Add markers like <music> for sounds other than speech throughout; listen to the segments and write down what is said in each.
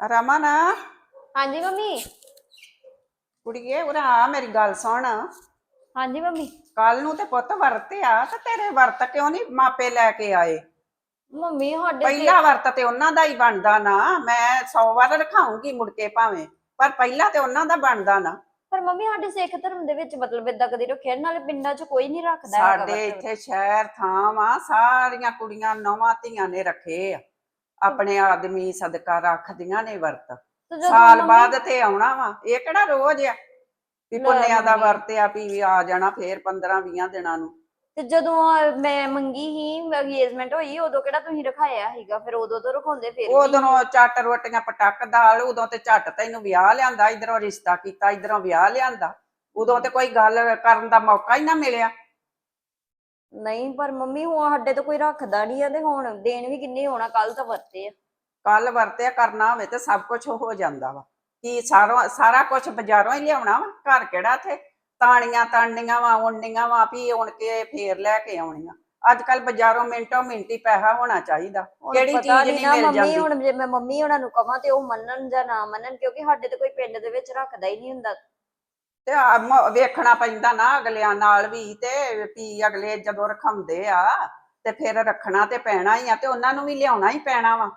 ਰਮਨ? ਹਾਂਜੀ ਮੰਮੀ। ਕੁੜੀਏ ਉਰਾ ਆ ਮੇਰੀ ਗੱਲ ਸੁਣ। ਹਾਂਜੀ ਮੰਮੀ। ਕੱਲ ਨੂੰ ਤੇ ਪੁੱਤ ਵਰਤਿਆ ਤੇ ਤੇਰੇ ਵਰਤ ਕਿਉਂ ਨਹੀਂ ਮਾਪੇ ਲੈ ਕੇ ਆਏ? ਮੰਮੀ ਸਾਡੇ ਪਹਿਲਾ ਵਰਤ ਤੇ ਉਹਨਾਂ ਦਾ ਹੀ ਬਣਦਾ ਨਾ ਮੈਂ 100 ਵਾਰ ਰਖਾਉਂਗੀ ਮੁੜ ਕੇ ਭਾਵੇਂ ਪਰ ਪਹਿਲਾ ਤੇ ਉਹਨਾਂ ਦਾ ਬਣਦਾ ਨਾ। ਪਰ ਮੰਮੀ ਸਾਡੇ ਸਿੱਖ ਧਰਮ ਦੇ ਵਿੱਚ ਮਤਲਬ ਇਦਾਂ ਕਦੀ ਰੱਖਿਆ ਨਾਲੇ ਪਿੰਡਾਂ 'ਚ ਕੋਈ ਨਹੀਂ ਰੱਖਦਾ ਸਾਡੇ ਵਰਤ। ਇੱਥੇ ਸ਼ਹਿਰ ਥਾਂ ਵਾ ਸਾਰੀਆਂ ਕੁੜੀਆਂ ਨੌਵਾਂ ਧੀਆਂ ਨੇ ਰੱਖੇ ਆ। ਆਪਣੇ ਆਦਮੀ ਸਦਕਾ ਰੱਖਦੀਆਂ ਨੇ ਵਰਤ। ਜਦੋਂ ਸਾਲ ਮੰਮੀ- ਬਾਅਦ ਤੇ ਆਉਣਾ ਵਾ। ਇਹ ਕਿਹੜਾ ਰੋਜ਼ ਆ? ਵੀ ਲੈ ਪੁੰਨਿਆ ਦਾ ਮੰਮੀ। ਵਰਤ ਆ ਵੀ ਆ ਜਾਣਾ ਫੇਰ 15 20 ਦਿਨਾਂ ਨੂੰ। ਤੇ ਜਦੋਂ ਮੈਂ ਮੰਗੀ ਹੀ ਅੰਗੇਜਮੈਂਟ ਹੋਈ ਉਦੋਂ ਕਿਹੜਾ ਤੁਸੀਂ ਰਖਾਇਆ ਸੀਗਾ? ਫਿਰ ਉਦੋਂ ਤੋਂ ਰਖਾਉਂਦੇ ਫਿਰ ਵੀ। ਉਦੋਂ ਚੱਟ ਰੋਟੀਆਂ ਪਟਕ ਦਾਲ ਉਦੋਂ ਤੇ ਝੱਟ ਤੈਨੂੰ ਵਿਆਹ ਲਿਆਂਦਾ ਇਧਰੋਂ ਰਿਸ਼ਤਾ ਕੀਤਾ ਇਧਰੋਂ ਵਿਆਹ ਲਿਆਂਦਾ। ਉਦੋਂ ਤੇ ਕੋਈ ਗੱਲ ਕਰਨ ਦਾ ਮੌਕਾ ਹੀ ਨਾ ਮਿਲਿਆ। ਨਹੀਂ ਪਰ ਮੰਮੀ ਹੁਣ ਸਾਡੇ ਤੋਂ ਕੋਈ ਰੱਖਦਾ ਨਹੀਂ ਆ ਤੇ ਹੁਣ ਦੇਣ ਵੀ ਕਿੰਨੇ ਹੋਣਾ ਕੱਲ ਤਾਂ ਵਰਤੇ ਆ। ਕੱਲ ਵਰਤਿਆ ਕਰਨਾ ਹੋਵੇ ਤੇ ਸਭ ਕੁਝ ਹੋ ਜਾਂਦਾ ਵਾ। ਕੀ ਸਾਰਾ ਸਾਰਾ ਕੁਝ ਬਾਜ਼ਾਰੋਂ ਹੀ ਲਿਆਉਣਾ ਵਾ ਘਰ ਕਿਹੜਾ ਇੱਥੇ? ਤਾਣੀਆਂ ਤਾਣੀਆਂ ਵਾ ਉਣਨੀਆਂ ਵਾ ਵੀ ਉਣ ਕੇ ਫੇਰ ਲੈ ਕੇ ਆਉਣੀਆਂ। ਅੱਜ ਕੱਲ ਬਾਜ਼ਾਰੋਂ ਮਿੰਟੋ ਮਿੰਟੀ ਪੈਸਾ ਹੋਣਾ ਚਾਹੀਦਾ। ਹੁਣ ਕਿਹੜੀ ਪਤਾ ਚੀਜ਼ ਨੀ ਨਹੀਂ ਨਾ ਮਿਲ ਮੰਮੀ ਜਾਂਦੀ। ਹੁਣ ਜੇ ਮੈਂ ਮੰਮੀ ਉਹਨਾਂ ਨੂੰ ਕਹਾਂ ਤੇ ਉਹ ਮੰਨਣ ਜਾਂ ਨਾ ਮੰਨਣ ਕਿਉਂਕਿ ਸਾਡੇ ਤੇ ਕੋਈ ਪਿੰਡ ਦੇ ਵਿੱਚ ਰੱਖਦਾ ਹੀ ਨਹੀਂ ਹੁੰਦਾ। ਤੇ ਆ ਮ- ਵੇਖਣਾ ਪੈਂਦਾ ਨਾ ਅਗਲਿਆਂ ਨਾਲ ਵੀ ਤੇ ਵੀ ਅਗਲੇ ਜਦੋਂ ਰਖਾਉਂਦੇ ਆ ਤੇ ਫਿਰ ਰੱਖਣਾ ਤੇ ਪੈਣਾ ਹੀ ਆ ਤੇ ਉਹਨਾਂ ਨੂੰ ਵੀ ਲਿਆਉਣਾ ਹੀ ਪੈਣਾ ਵਾ।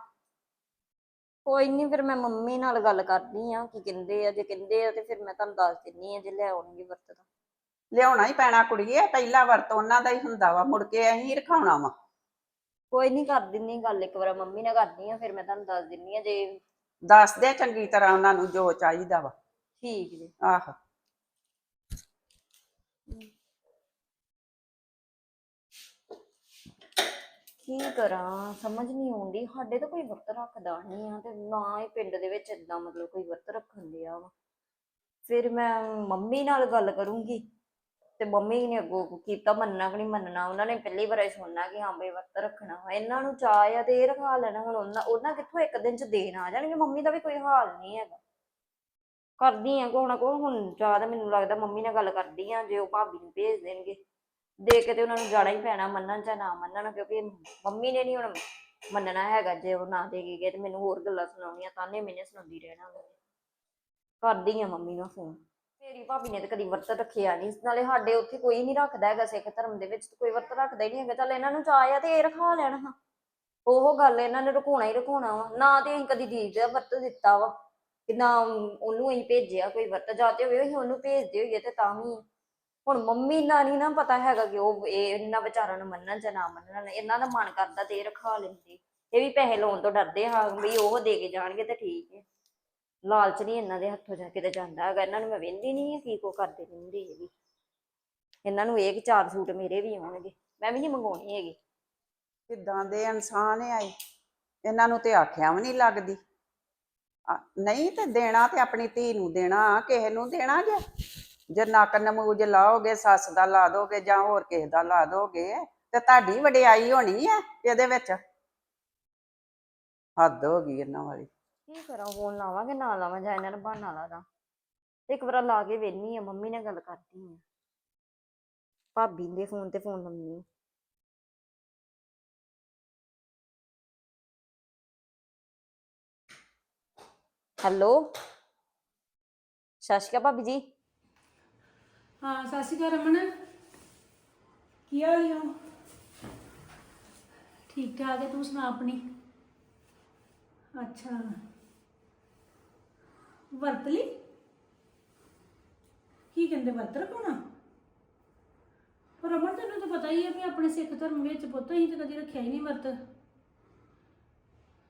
ਕੋਈ ਨਹੀਂ ਫਿਰ ਮੈਂ ਮੰਮੀ ਨਾਲ ਗੱਲ ਕਰਦੀ ਆ ਕੀ ਕਹਿੰਦੇ ਆ ਜੇ ਕਹਿੰਦੇ ਆ ਤੇ ਫਿਰ ਮੈਂ ਤੁਹਾਨੂੰ ਦੱਸ ਦਿੰਨੀ ਆ ਜੇ ਲੈ ਆਉਣਗੇ ਵਰਤ ਤਾਂ। ਲਿਆਉਣਾ ਹੀ ਪੈਣਾ ਕੁੜੀਏ ਪਹਿਲਾ ਵਰਤ ਉਹਨਾਂ ਦਾ ਹੀ ਹੁੰਦਾ ਵਾ ਮੁੜ ਕੇ ਅਸੀਂ ਰਖਾਉਣਾ ਵਾ। ਕੋਈ ਨਹੀਂ ਕਰ ਦਿੰਨੀ ਗੱਲ ਇੱਕ ਵਾਰ ਮੰਮੀ ਨਾਲ ਕਰਦੀ ਆ ਫਿਰ ਮੈਂ ਤੁਹਾਨੂੰ ਦੱਸ ਦਿੰਨੀ ਆ ਜੇ ਦੱਸ ਦੇ ਚੰਗੀ ਤਰ੍ਹਾਂ ਉਹਨਾਂ ਨੂੰ ਜੋ ਚਾਹੀਦਾ ਵਾ। ਠੀਕ ਜੀ। ਆਹ। ਕੀ ਕਰਾਂ? ਸਮਝ ਨਹੀਂ ਆਉਂਦੀ। ਸਾਡੇ ਤਾਂ ਕੋਈ ਵਰਤ ਰੱਖਦਾ ਨਹੀਂ ਆ ਤੇ ਨਾ ਹੀ ਪਿੰਡ ਦੇ ਵਿੱਚ ਇਦਾਂ ਮਤਲਬ ਕੋਈ ਵਰਤ ਰੱਖਣ ਦਿਆ ਵਾ। ਫਿਰ ਮੈਂ ਮੰਮੀ ਨਾਲ ਗੱਲ ਕਰੂੰਗੀ ਤੇ ਮੰਮੀ ਨੇ ਅੱਗੋਂ ਕੀਤਾ, ਮੰਨਣਾ ਕਿ ਨਹੀਂ ਮੰਨਣਾ। ਉਹਨਾਂ ਨੇ ਪਹਿਲੀ ਵਾਰ ਸੁਣਨਾ ਕਿ ਹਾਂ ਬਈ ਵਰਤ ਰੱਖਣਾ ਵਾ। ਇਹਨਾਂ ਨੂੰ ਚਾਹ ਆ ਤੇ ਇਹ ਰਖਾ ਲੈਣਾ। ਹੁਣ ਉਹਨਾਂ ਉਹਨਾਂ ਕਿੱਥੋਂ ਇੱਕ ਦਿਨ ਚ ਦੇਣ ਆ ਜਾਣਗੇ? ਮੰਮੀ ਦਾ ਵੀ ਕੋਈ ਹਾਲ ਨਹੀਂ ਹੈਗਾ। ਕਰਦੀ ਆ ਕੋਹ ਨਾ ਹੁਣ ਚਾਹ ਤਾਂ ਮੈਨੂੰ ਲੱਗਦਾ ਮੰਮੀ ਨਾਲ ਗੱਲ ਕਰਦੀ ਆ, ਜੇ ਉਹ ਭਾਬੀ ਨੂੰ ਭੇਜ ਦੇਣਗੇ। ਦੇ ਕੇ ਤੇ ਉਹਨਾਂ ਨੂੰ ਜਾਣਾ ਹੀ ਪੈਣਾ, ਮੰਨਣ ਜਾਂ ਨਾ ਮੰਨਣ, ਕਿਉਂਕਿ ਮੰਮੀ ਨੇ ਨਹੀਂ ਹੁਣ ਮੰਨਣਾ ਹੈਗਾ, ਜੇ ਉਹ ਨਾ ਦੇ ਕੇ ਗਏ ਤੇ ਮੈਨੂੰ ਹੋਰ ਗੱਲਾਂ ਸੁਣਾਉਣੀਆਂ ਤਾਨੇ ਮੈਨੇ ਸੁਣਾਉਂਦੀ ਰਹਿਣਾ ਵਾ। ਕਰਦੀ ਆ ਮੰਮੀ ਨੂੰ ਫੋਨ। ਤੇਰੀ ਭਾਬੀ ਨੇ ਤਾਂ ਕਦੀ ਵਰਤ ਰੱਖਿਆ ਨਹੀਂ ਨਾਲੇ ਸਾਡੇ ਉੱਥੇ ਕੋਈ ਨਹੀਂ ਰੱਖਦਾ ਹੈਗਾ ਸਿੱਖ ਧਰਮ ਦੇ ਵਿੱਚ ਤਾਂ ਕੋਈ ਵਰਤ ਰੱਖਦਾ ਹੀ ਨਹੀਂ ਹੈਗਾ। ਚੱਲ ਇਹਨਾਂ ਨੂੰ ਚਾਹ ਆ ਤੇ ਇਹ ਰਖਾ ਲੈਣ ਹਾਂ। ਉਹ ਗੱਲ ਇਹਨਾਂ ਨੇ ਰਖਾਉਣਾ ਹੀ ਰਖਾਉਣਾ ਵਾ। ਨਾ ਤੇ ਅਸੀਂ ਕਦੀ ਦੀਦੀ ਦਾ ਵਰਤ ਦਿੱਤਾ ਵਾ, ਕਿ ਨਾ ਉਹਨੂੰ ਅਸੀਂ ਭੇਜਿਆ ਕੋਈ ਵਰਤ, ਜਾ ਤੇ ਹੋਵੇ ਅਸੀਂ ਉਹਨੂੰ ਭੇਜਦੇ ਹੋਈਏ ਤੇ ਤਾਂ ਵੀ। ਹੁਣ ਮੰਮੀ ਦਾ ਨਹੀਂ ਨਾ ਪਤਾ ਹੈਗਾ ਕਿ ਉਹ ਇਹ ਇਹਨਾਂ ਵਿਚਾਰਾਂ ਨੂੰ ਮੰਨਣ ਜਾਂ ਨਾ ਮੰਨਣ, ਇਹਨਾਂ ਦਾ ਮਨ ਕਰਦਾ ਤੇ ਇਹ ਰਖਾ ਲੈਂਦੇ। ਇਹ ਵੀ ਪੈਸੇ ਲਾਉਣ ਤੋਂ ਡਰਦੇ ਹਾਂ ਵੀ ਉਹ ਦੇ ਕੇ ਜਾਣਗੇ ਤੇ ਠੀਕ ਹੈ। ਲਾਲਚ ਨਹੀਂ ਇਹਨਾਂ ਦੇ ਹੱਥੋਂ ਜਾ ਕਿਤੇ ਜਾਂਦਾ ਹੈਗਾ, ਇਹਨਾਂ ਨੂੰ ਮੈਂ ਵੇਂਦੀ ਨਹੀਂ ਕੀ ਕੋ ਕਰਦੇ ਰਹਿੰਦੇ ਇਹ ਵੀ। ਇਹਨਾਂ ਨੂੰ ਇਹ ਕਿ ਚਾਰ ਸੂਟ ਮੇਰੇ ਵੀ ਆਉਣਗੇ, ਮੈਂ ਵੀ ਨਹੀਂ ਮੰਗਾਉਣੀ ਹੈਗੀ। ਕਿੱਦਾਂ ਦੇ ਇਨਸਾਨ ਆ ਇਹ? ਇਹਨਾਂ ਨੂੰ ਤੇ ਆਖਿਆ ਵੀ ਨਹੀਂ ਲੱਗਦੀ। ਨਹੀਂ ਤੇ ਦੇਣਾ ਤੇ ਆਪਣੀ ਧੀ ਨੂੰ ਦੇਣਾ, ਕਿਸੇ ਨੂੰ ਦੇਣਾ ਜੇ ਜੇ ਨੱਕ ਨਮੂਜ ਲਾਓਗੇ, ਸੱਸ ਦਾ ਲਾ ਦੋਗੇ ਜਾਂ ਹੋਰ ਕਿਸੇ ਦਾ ਲਾ ਦੋਗੇ, ਤੇ ਤੁਹਾਡੀ ਵਡਿਆਈ ਹੋਣੀ ਆ ਇਹਦੇ ਵਿੱਚ। ਹੱਦ ਹੋ ਗਈ ਇਹਨਾਂ ਵਾਲੀ। ਕੀ ਕਰਾਂ, ਫੋਨ ਲਾਵਾਂ ਕਿ ਨਾ ਲਾਵਾਂ, ਜਾਂ ਇਹਨਾਂ ਨੂੰ ਬਹਾਨਾ ਲਾ ਦਾਂ। ਇੱਕ ਵਾਰ ਲਾ ਕੇ ਵੇਖਨੀ ਆ ਮੰਮੀ ਨਾਲ ਗੱਲ ਕਰਦੀ ਆ ਭਾਬੀ ਦੇ ਫੋਨ ਤੇ ਫੋਨ ਲੰਮੀ ਹੈਲੋ? ਸਤਿ ਸ਼੍ਰੀ ਅਕਾਲ ਭਾਬੀ ਜੀ। ਹਾਂ ਸਤਿ ਸ਼੍ਰੀ ਅਕਾਲ ਰਮਨ। ਕੀ ਹਾਲ ਹੈ ਠੀਕ ਠਾਕ ਹੈ ਤੂੰ ਸੁਣਾ ਆਪਣੀ? ਅੱਛਾ। ਵਰਤ ਲਈ? ਕੀ ਕਹਿੰਦੇ ਵਰਤ ਰੱਖਣਾ ਪਰ ਰਮਨ ਤੈਨੂੰ ਤਾਂ ਪਤਾ ਹੀ ਹੈ ਵੀ ਆਪਣੇ ਸਿੱਖ ਧਰਮ ਵਿੱਚ ਪੁੱਤ ਅਸੀਂ ਤਾਂ ਕਦੀ ਰੱਖਿਆ ਹੀ ਨਹੀਂ ਵਰਤ।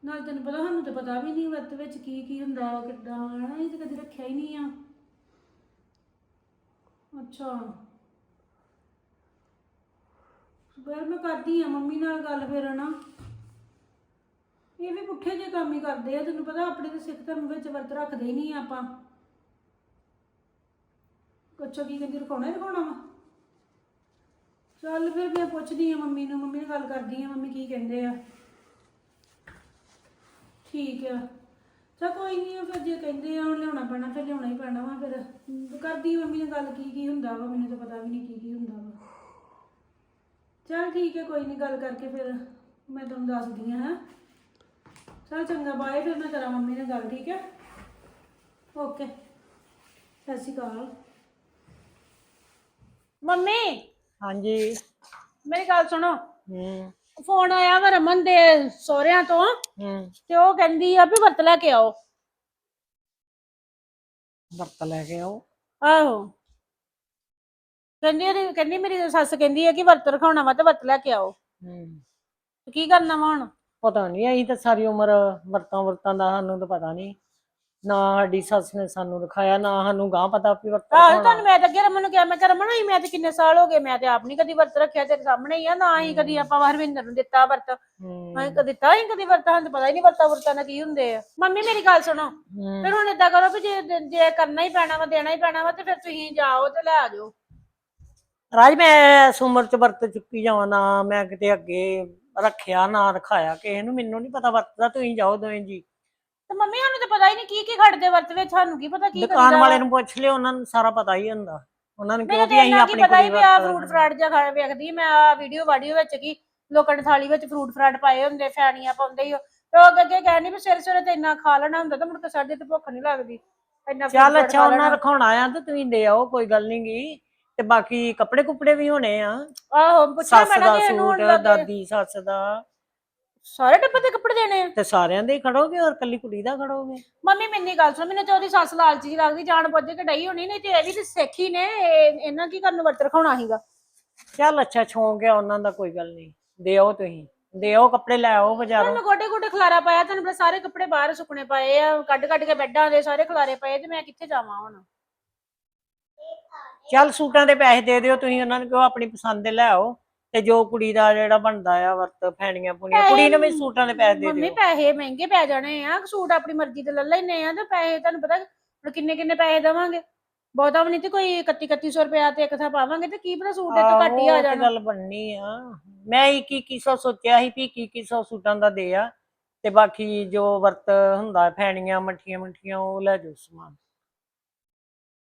ਨਾਲ ਤੈਨੂੰ ਪਤਾ ਸਾਨੂੰ ਤਾਂ ਪਤਾ ਵੀ ਨਹੀਂ ਵਰਤ ਵਿੱਚ ਕੀ ਕੀ ਹੁੰਦਾ ਕਿੱਦਾਂ ਹਨਾ ਅਸੀਂ ਤਾਂ ਕਦੀ ਰੱਖਿਆ ਹੀ ਨਹੀਂ ਆ। ਅੱਛਾ। ਫਿਰ ਮੈਂ ਕਰਦੀ ਆ, ਮੰਮੀ ਨਾਲ ਗੱਲ ਫਿਰ ਨਾ ਇਹ ਵੀ ਪੁੱਠੇ ਜੇ ਕੰਮ ਹੀ ਕਰਦੇ ਆ, ਤੈਨੂੰ ਪਤਾ ਆਪਣੇ ਤੇ ਸਿੱਖ ਧਰਮ ਵਿੱਚ ਵਰਤ ਰੱਖਦੇ ਹੀ ਨਹੀਂ ਆਪਾਂ। ਅੱਛਾ, ਕੀ ਕਹਿੰਦੀ ਰਖਾਉਣਾ ਹੀ ਰਖਾਉਣਾ ਵਾ? ਚੱਲ ਫਿਰ ਮੈਂ ਪੁੱਛਦੀ ਆ ਮੰਮੀ ਨੂੰ, ਮੰਮੀ ਨਾਲ ਗੱਲ ਕਰਦੀ ਆ, ਮੰਮੀ ਕੀ ਕਹਿੰਦੇ ਆ। ਠੀਕ ਆ। ਚਾ ਕੋਈ ਨਹੀਂ ਫਿਰ ਜੇ ਕਹਿੰਦੇ ਆ ਹੁਣ ਲਿਆਉਣਾ ਪੈਣਾ ਫਿਰ ਲਿਆਉਣਾ ਹੀ ਪੈਣਾ ਵਾ ਫਿਰ ਕਰਦੀ ਮੰਮੀ ਨਾਲ ਗੱਲ ਕੀ ਕੀ ਹੁੰਦਾ ਵਾ ਮੈਨੂੰ ਤਾਂ ਪਤਾ ਵੀ ਨਹੀਂ ਕੀ ਕੀ ਹੁੰਦਾ ਵਾ। ਚਲ ਠੀਕ ਹੈ ਕੋਈ ਨਹੀਂ ਗੱਲ ਕਰਕੇ ਫਿਰ ਮੈਂ ਤੁਹਾਨੂੰ ਦੱਸਦੀ ਆ ਹਾਂ। ਚਲ ਚੰਗਾ ਬਾਏ ਫਿਰ ਮੈਂ ਕਰਾਂ ਮੰਮੀ ਨਾਲ ਗੱਲ ਠੀਕ ਹੈ ਓਕੇ ਸਤਿ ਸ਼੍ਰੀ ਅਕਾਲ। ਮੰਮੀ ਹਾਂਜੀ। ਮੇਰੀ ਗੱਲ ਸੁਣੋ। ਹੂੰ। ਫੋਨ ਆਇਆ ਵਾ ਰਮਨ ਦੇ ਸਹੁਰਿਆਂ ਤੋਂ ਹੂੰ। ਤੇ ਉਹ ਕਹਿੰਦੀ ਆ ਵੀ ਵਰਤ ਲੈ ਕੇ ਆਓ। ਵਰਤ ਲੈ ਕੇ ਆਓ? ਆਹੋ। ਕਹਿੰਦੀ ਉਹਦੀ- ਕਹਿੰਦੀ ਮੇਰੀ ਸੱਸ ਕਹਿੰਦੀ ਹੈ ਕਿ ਵਰਤ ਰਖਾਉਣਾ ਵਾ ਤੇ ਵਰਤ ਲੈ ਕੇ ਆਓ। ਹੂੰ। ਤੇ ਕੀ ਕਰਨਾ ਵਾ ਹੁਣ? ਪਤਾ ਨਹੀਂ ਅਸੀਂ ਤਾਂ ਸਾਰੀ ਉਮਰ ਵਰਤਾਂ ਵਰਤਾਂ ਦਾ ਸਾਨੂੰ ਤਾਂ ਪਤਾ ਨਹੀਂ ਨਾ ਸਾਡੀ ਸੱਸ ਨੇ ਸਾਨੂੰ ਦਿਖਾਇਆ ਨਾ ਸਾਨੂੰ ਗਾਂ ਪਤਾ ਵੀ ਵਰਤ ਆਹ। ਤੁਹਾਨੂੰ ਮੈਂ ਤਾਂ ਅੱਗੇ ਰਮਨ ਨੂੰ ਕਿਹਾ ਮੈਂ ਕਿਹਾ ਰਮਨ ਹੋਈ ਮੈਂ ਤੇ ਕਿੰਨੇ ਸਾਲ ਹੋ ਗਏ ਮੈਂ ਤੇ ਆਪ ਨਹੀਂ ਕਦੀ ਵਰਤ ਰੱਖਿਆ ਤੇਰੇ ਸਾਹਮਣੇ ਹੀ ਆ ਨਾ ਹੀ ਕਦੀ ਆਪਾਂ ਹਰਵਿੰਦਰ ਨੂੰ ਦਿੱਤਾ ਵਰਤ। ਹੂੰ। ਮੈਂ ਕਦੀ ਦਿੱਤਾ ਹੀ ਕਦੀ ਵਰਤ ਸਾਨੂੰ ਤਾਂ ਪਤਾ ਹੀ ਨਹੀਂ ਵਰਤਾ ਵਰਤਾਂ ਨਾਲ ਕੀ ਹੁੰਦੇ ਆ। ਮੰਮੀ ਮੇਰੀ ਗੱਲ ਸੁਣੋ ਹੂੰ। ਫਿਰ ਹੁਣ ਏਦਾਂ ਕਰੋ ਵੀ ਜੇ ਜੇ ਕਰਨਾ ਹੀ ਪੈਣਾ ਵਾ ਦੇਣਾ ਹੀ ਪੈਣਾ ਵਾ ਤੇ ਫਿਰ ਤੁਸੀਂ ਜਾਓ ਤੇ ਲੈ ਆ ਜਾਓ ਰਾਜ ਮੈਂ ਇਸ ਉਮਰ ਚ ਵਰਤ ਚੁੱਕੀ ਜਾਵਾਂ ਨਾ ਮੈਂ ਕਿਤੇ ਅੱਗੇ ਰੱਖਿਆ ਨਾ ਰਖਾਇਆ ਕਿਸੇ ਨੂੰ ਮੈਨੂੰ ਨਹੀਂ ਪਤਾ ਵਰਤ ਦਾ ਤੁਸੀਂ ਜਾਓ ਦੋਵੇਂ ਜੀ। ਤੇ ਮੰਮੀ ਸਾਨੂੰ ਤਾਂ ਪਤਾ ਹੀ ਨਹੀਂ ਕੀ ਕੀ ਖੜਦੇ ਵਰਤ ਵਿੱਚ ਸਾਨੂੰ ਕੀ ਪਤਾ ਕੀ ਦੁਕਾਨ ਕਰੀਦਾ ਵਾਲੇ ਵਾ। ਨੂੰ ਪੁੱਛ ਲਿਓ ਉਹਨਾਂ ਨੂੰ ਸਾਰਾ ਪਤਾ ਹੀ ਹੁੰਦਾ। ਉਹਨਾਂ ਨੂੰ ਕਿਉਂ ਵੀ ਅਸੀਂ ਆਪਣੀ ਪਤਾ ਹੀ ਵੀ ਆ ਫਰੂਟ ਫਰਾਟ ਜਿਹਾ ਖਾ ਵੇਖਦੀ ਮੈਂ ਆ ਵੀਡੀਓ ਵਾਡੀਓ ਵਿੱਚ ਕੀ ਲੋਕਾਂ ਨੇ ਥਾਲੀ ਵਿੱਚ ਫਰੂਟ ਫਰਾਟ ਪਾਏ ਹੁੰਦੇ ਫੈਣੀਆਂ ਪਾਉਂਦੇ ਹੀ ਉਹ। ਅੱਗੇ ਕਹਿੰਦੀ ਵੀ ਸਵੇਰੇ ਸਵੇਰੇ ਤੇ ਇੰਨਾ ਖਾ ਲੈਣਾ ਹੁੰਦਾ ਤਾਂ ਮੁੜ ਕੇ ਸਾਡੇ ਤੇ ਭੁੱਖ ਨਹੀਂ ਲੱਗਦੀ। ਇੰਨਾ ਚੱਲ ਅੱਛਾ ਉਹਨਾਂ। ਰਖਾਉਣਾ ਆ ਤੇ ਤੁਸੀਂ ਦੇ ਆਓ ਕੋਈ ਗੱਲ ਨਹੀਂ ਗੀ। ਤੇ ਬਾਕੀ ਕੱਪੜੇ ਕੁਪੜੇ ਵੀ ਹੋਣੇ ਆ। ਆਹੋ ਪੁੱਛਿਆ ਮੈਂ ਨਾ ਸੂਟ ਦਾਦੀ ਸੱਸ ਦਾ। ਸਾਰੇ ਟੱਬਰ ਦੇ ਕੱਪੜੇ ਦੇਣੇ ਆ? ਤੇ ਸਾਰਿਆਂ ਦੇ ਹੀ ਖੜੋਗੇ ਔਰ ਕੱਲੀ ਕੁੜੀ ਦਾ ਖੜੋਗੇ? ਮੰਮੀ ਮੈਨੂੰ ਗੱਲ ਸੁਣ ਮੈਨੂੰ ਤੇ ਉਹਦੀ ਸੱਸ ਲਾਲਚੀ ਜਿਹੀ ਲੱਗਦੀ ਜਾਣ ਪੁੱਜ ਕੇ ਡਈ ਹੋਣੀ ਨਹੀਂ ਤੇ ਇਹ ਵੀ ਤੇ ਸਿੱਖੀ ਨੇ ਇਹ- ਇਹਨਾਂ ਕੀ ਕਰਨ ਨੂੰ ਵਰਤ ਰਖਾਉਣਾ ਸੀਗਾ? ਚੱਲ ਅੱਛਾ ਸ਼ੌਂਕ ਆ ਉਹਨਾਂ ਦਾ ਕੋਈ ਗੱਲ ਨਹੀਂ। ਦੇ ਆਓ ਤੁਸੀਂ। ਦੇ ਆਓ ਕੱਪੜੇ ਲੈ ਆਓ ਬਾਜ਼ਾਰੋਂ। ਮੈਂ ਗੋਡੇ ਗੋਡੇ ਖਲਾਰਾ ਪਾਇਆ ਤੁਹਾਨੂੰ ਪਤਾ ਸਾਰੇ ਕੱਪੜੇ ਬਾਹਰ ਸੁੱਕਣੇ ਪਏ ਆ ਕੱਢ ਕੱਢ ਕੇ ਬੈੱਡਾਂ ਦੇ ਸਾਰੇ ਖਲਾਰੇ ਪਏ ਤੇ ਮੈਂ ਕਿੱਥੇ ਜਾਵਾਂ ਹੁਣ? ਚੱਲ ਸੂਟਾਂ ਦੇ ਪੈਸੇ ਦੇ ਦਿਓ ਤੁਸੀਂ ਉਹਨਾਂ ਨੂੰ ਕਹੋ ਆਪਣੀ ਪਸੰਦ ਦੇ ਲੈ ਆਓ। ਤੇ ਜੋ ਕੁੜੀ ਦਾ ਜਿਹੜਾ ਬਣਦਾ ਆ ਵਰਤ ਫੈਣੀਆਂ ਪੁਣੀਆਂ ਕੁੜੀ ਨੂੰ ਵੀ ਸੂਟਾਂ ਦੇ ਪੈਸੇ ਦੇ ਮੰਮੀ ਦਿਓ। ਪੈਸੇ ਮਹਿੰਗੇ ਪੈ ਜਾਣੇ ਆ ਸੂਟ ਆਪਣੀ ਮਰਜ਼ੀ ਦੇ ਲੈ ਲੈਨੇ ਆ ਤੇ ਪੈਸੇ ਤੁਹਾਨੂੰ ਪਤਾ ਹੁਣ ਕਿੰਨੇ ਕਿੰਨੇ ਪੈਸੇ ਦੇਵਾਂਗੇ। ਬਹੁਤਾ ਵੀ ਨਹੀਂ ਤੇ ਕੋਈ 31 3100 ਰੁਪਇਆ ਤੇ ਇੱਕ ਥਾਂ ਪਾਵਾਂਗੇ ਤੇ ਕੀ ਪਤਾ ਸੂਟ ਇਹ ਤੋਂ ਘੱਟ ਹੀ ਆਹੋ, ਆ ਤੇ ਜਾਣਾ। ਗੱਲ ਬਣਨੀ ਆ। ਮੈਂ 21 2100 ਸੋਚਿਆ ਸੀ ਵੀ 21 2100 ਸੂਟਾਂ ਦਾ ਦੇ ਆ ਤੇ ਬਾਕੀ ਜੋ ਵਰਤ ਹੁੰਦਾ ਫੈਣੀਆਂ ਮੱਠੀਆਂ ਮੱਠੀਆਂ ਉਹ ਲੈ ਜਾਓ ਸਮਾਨ।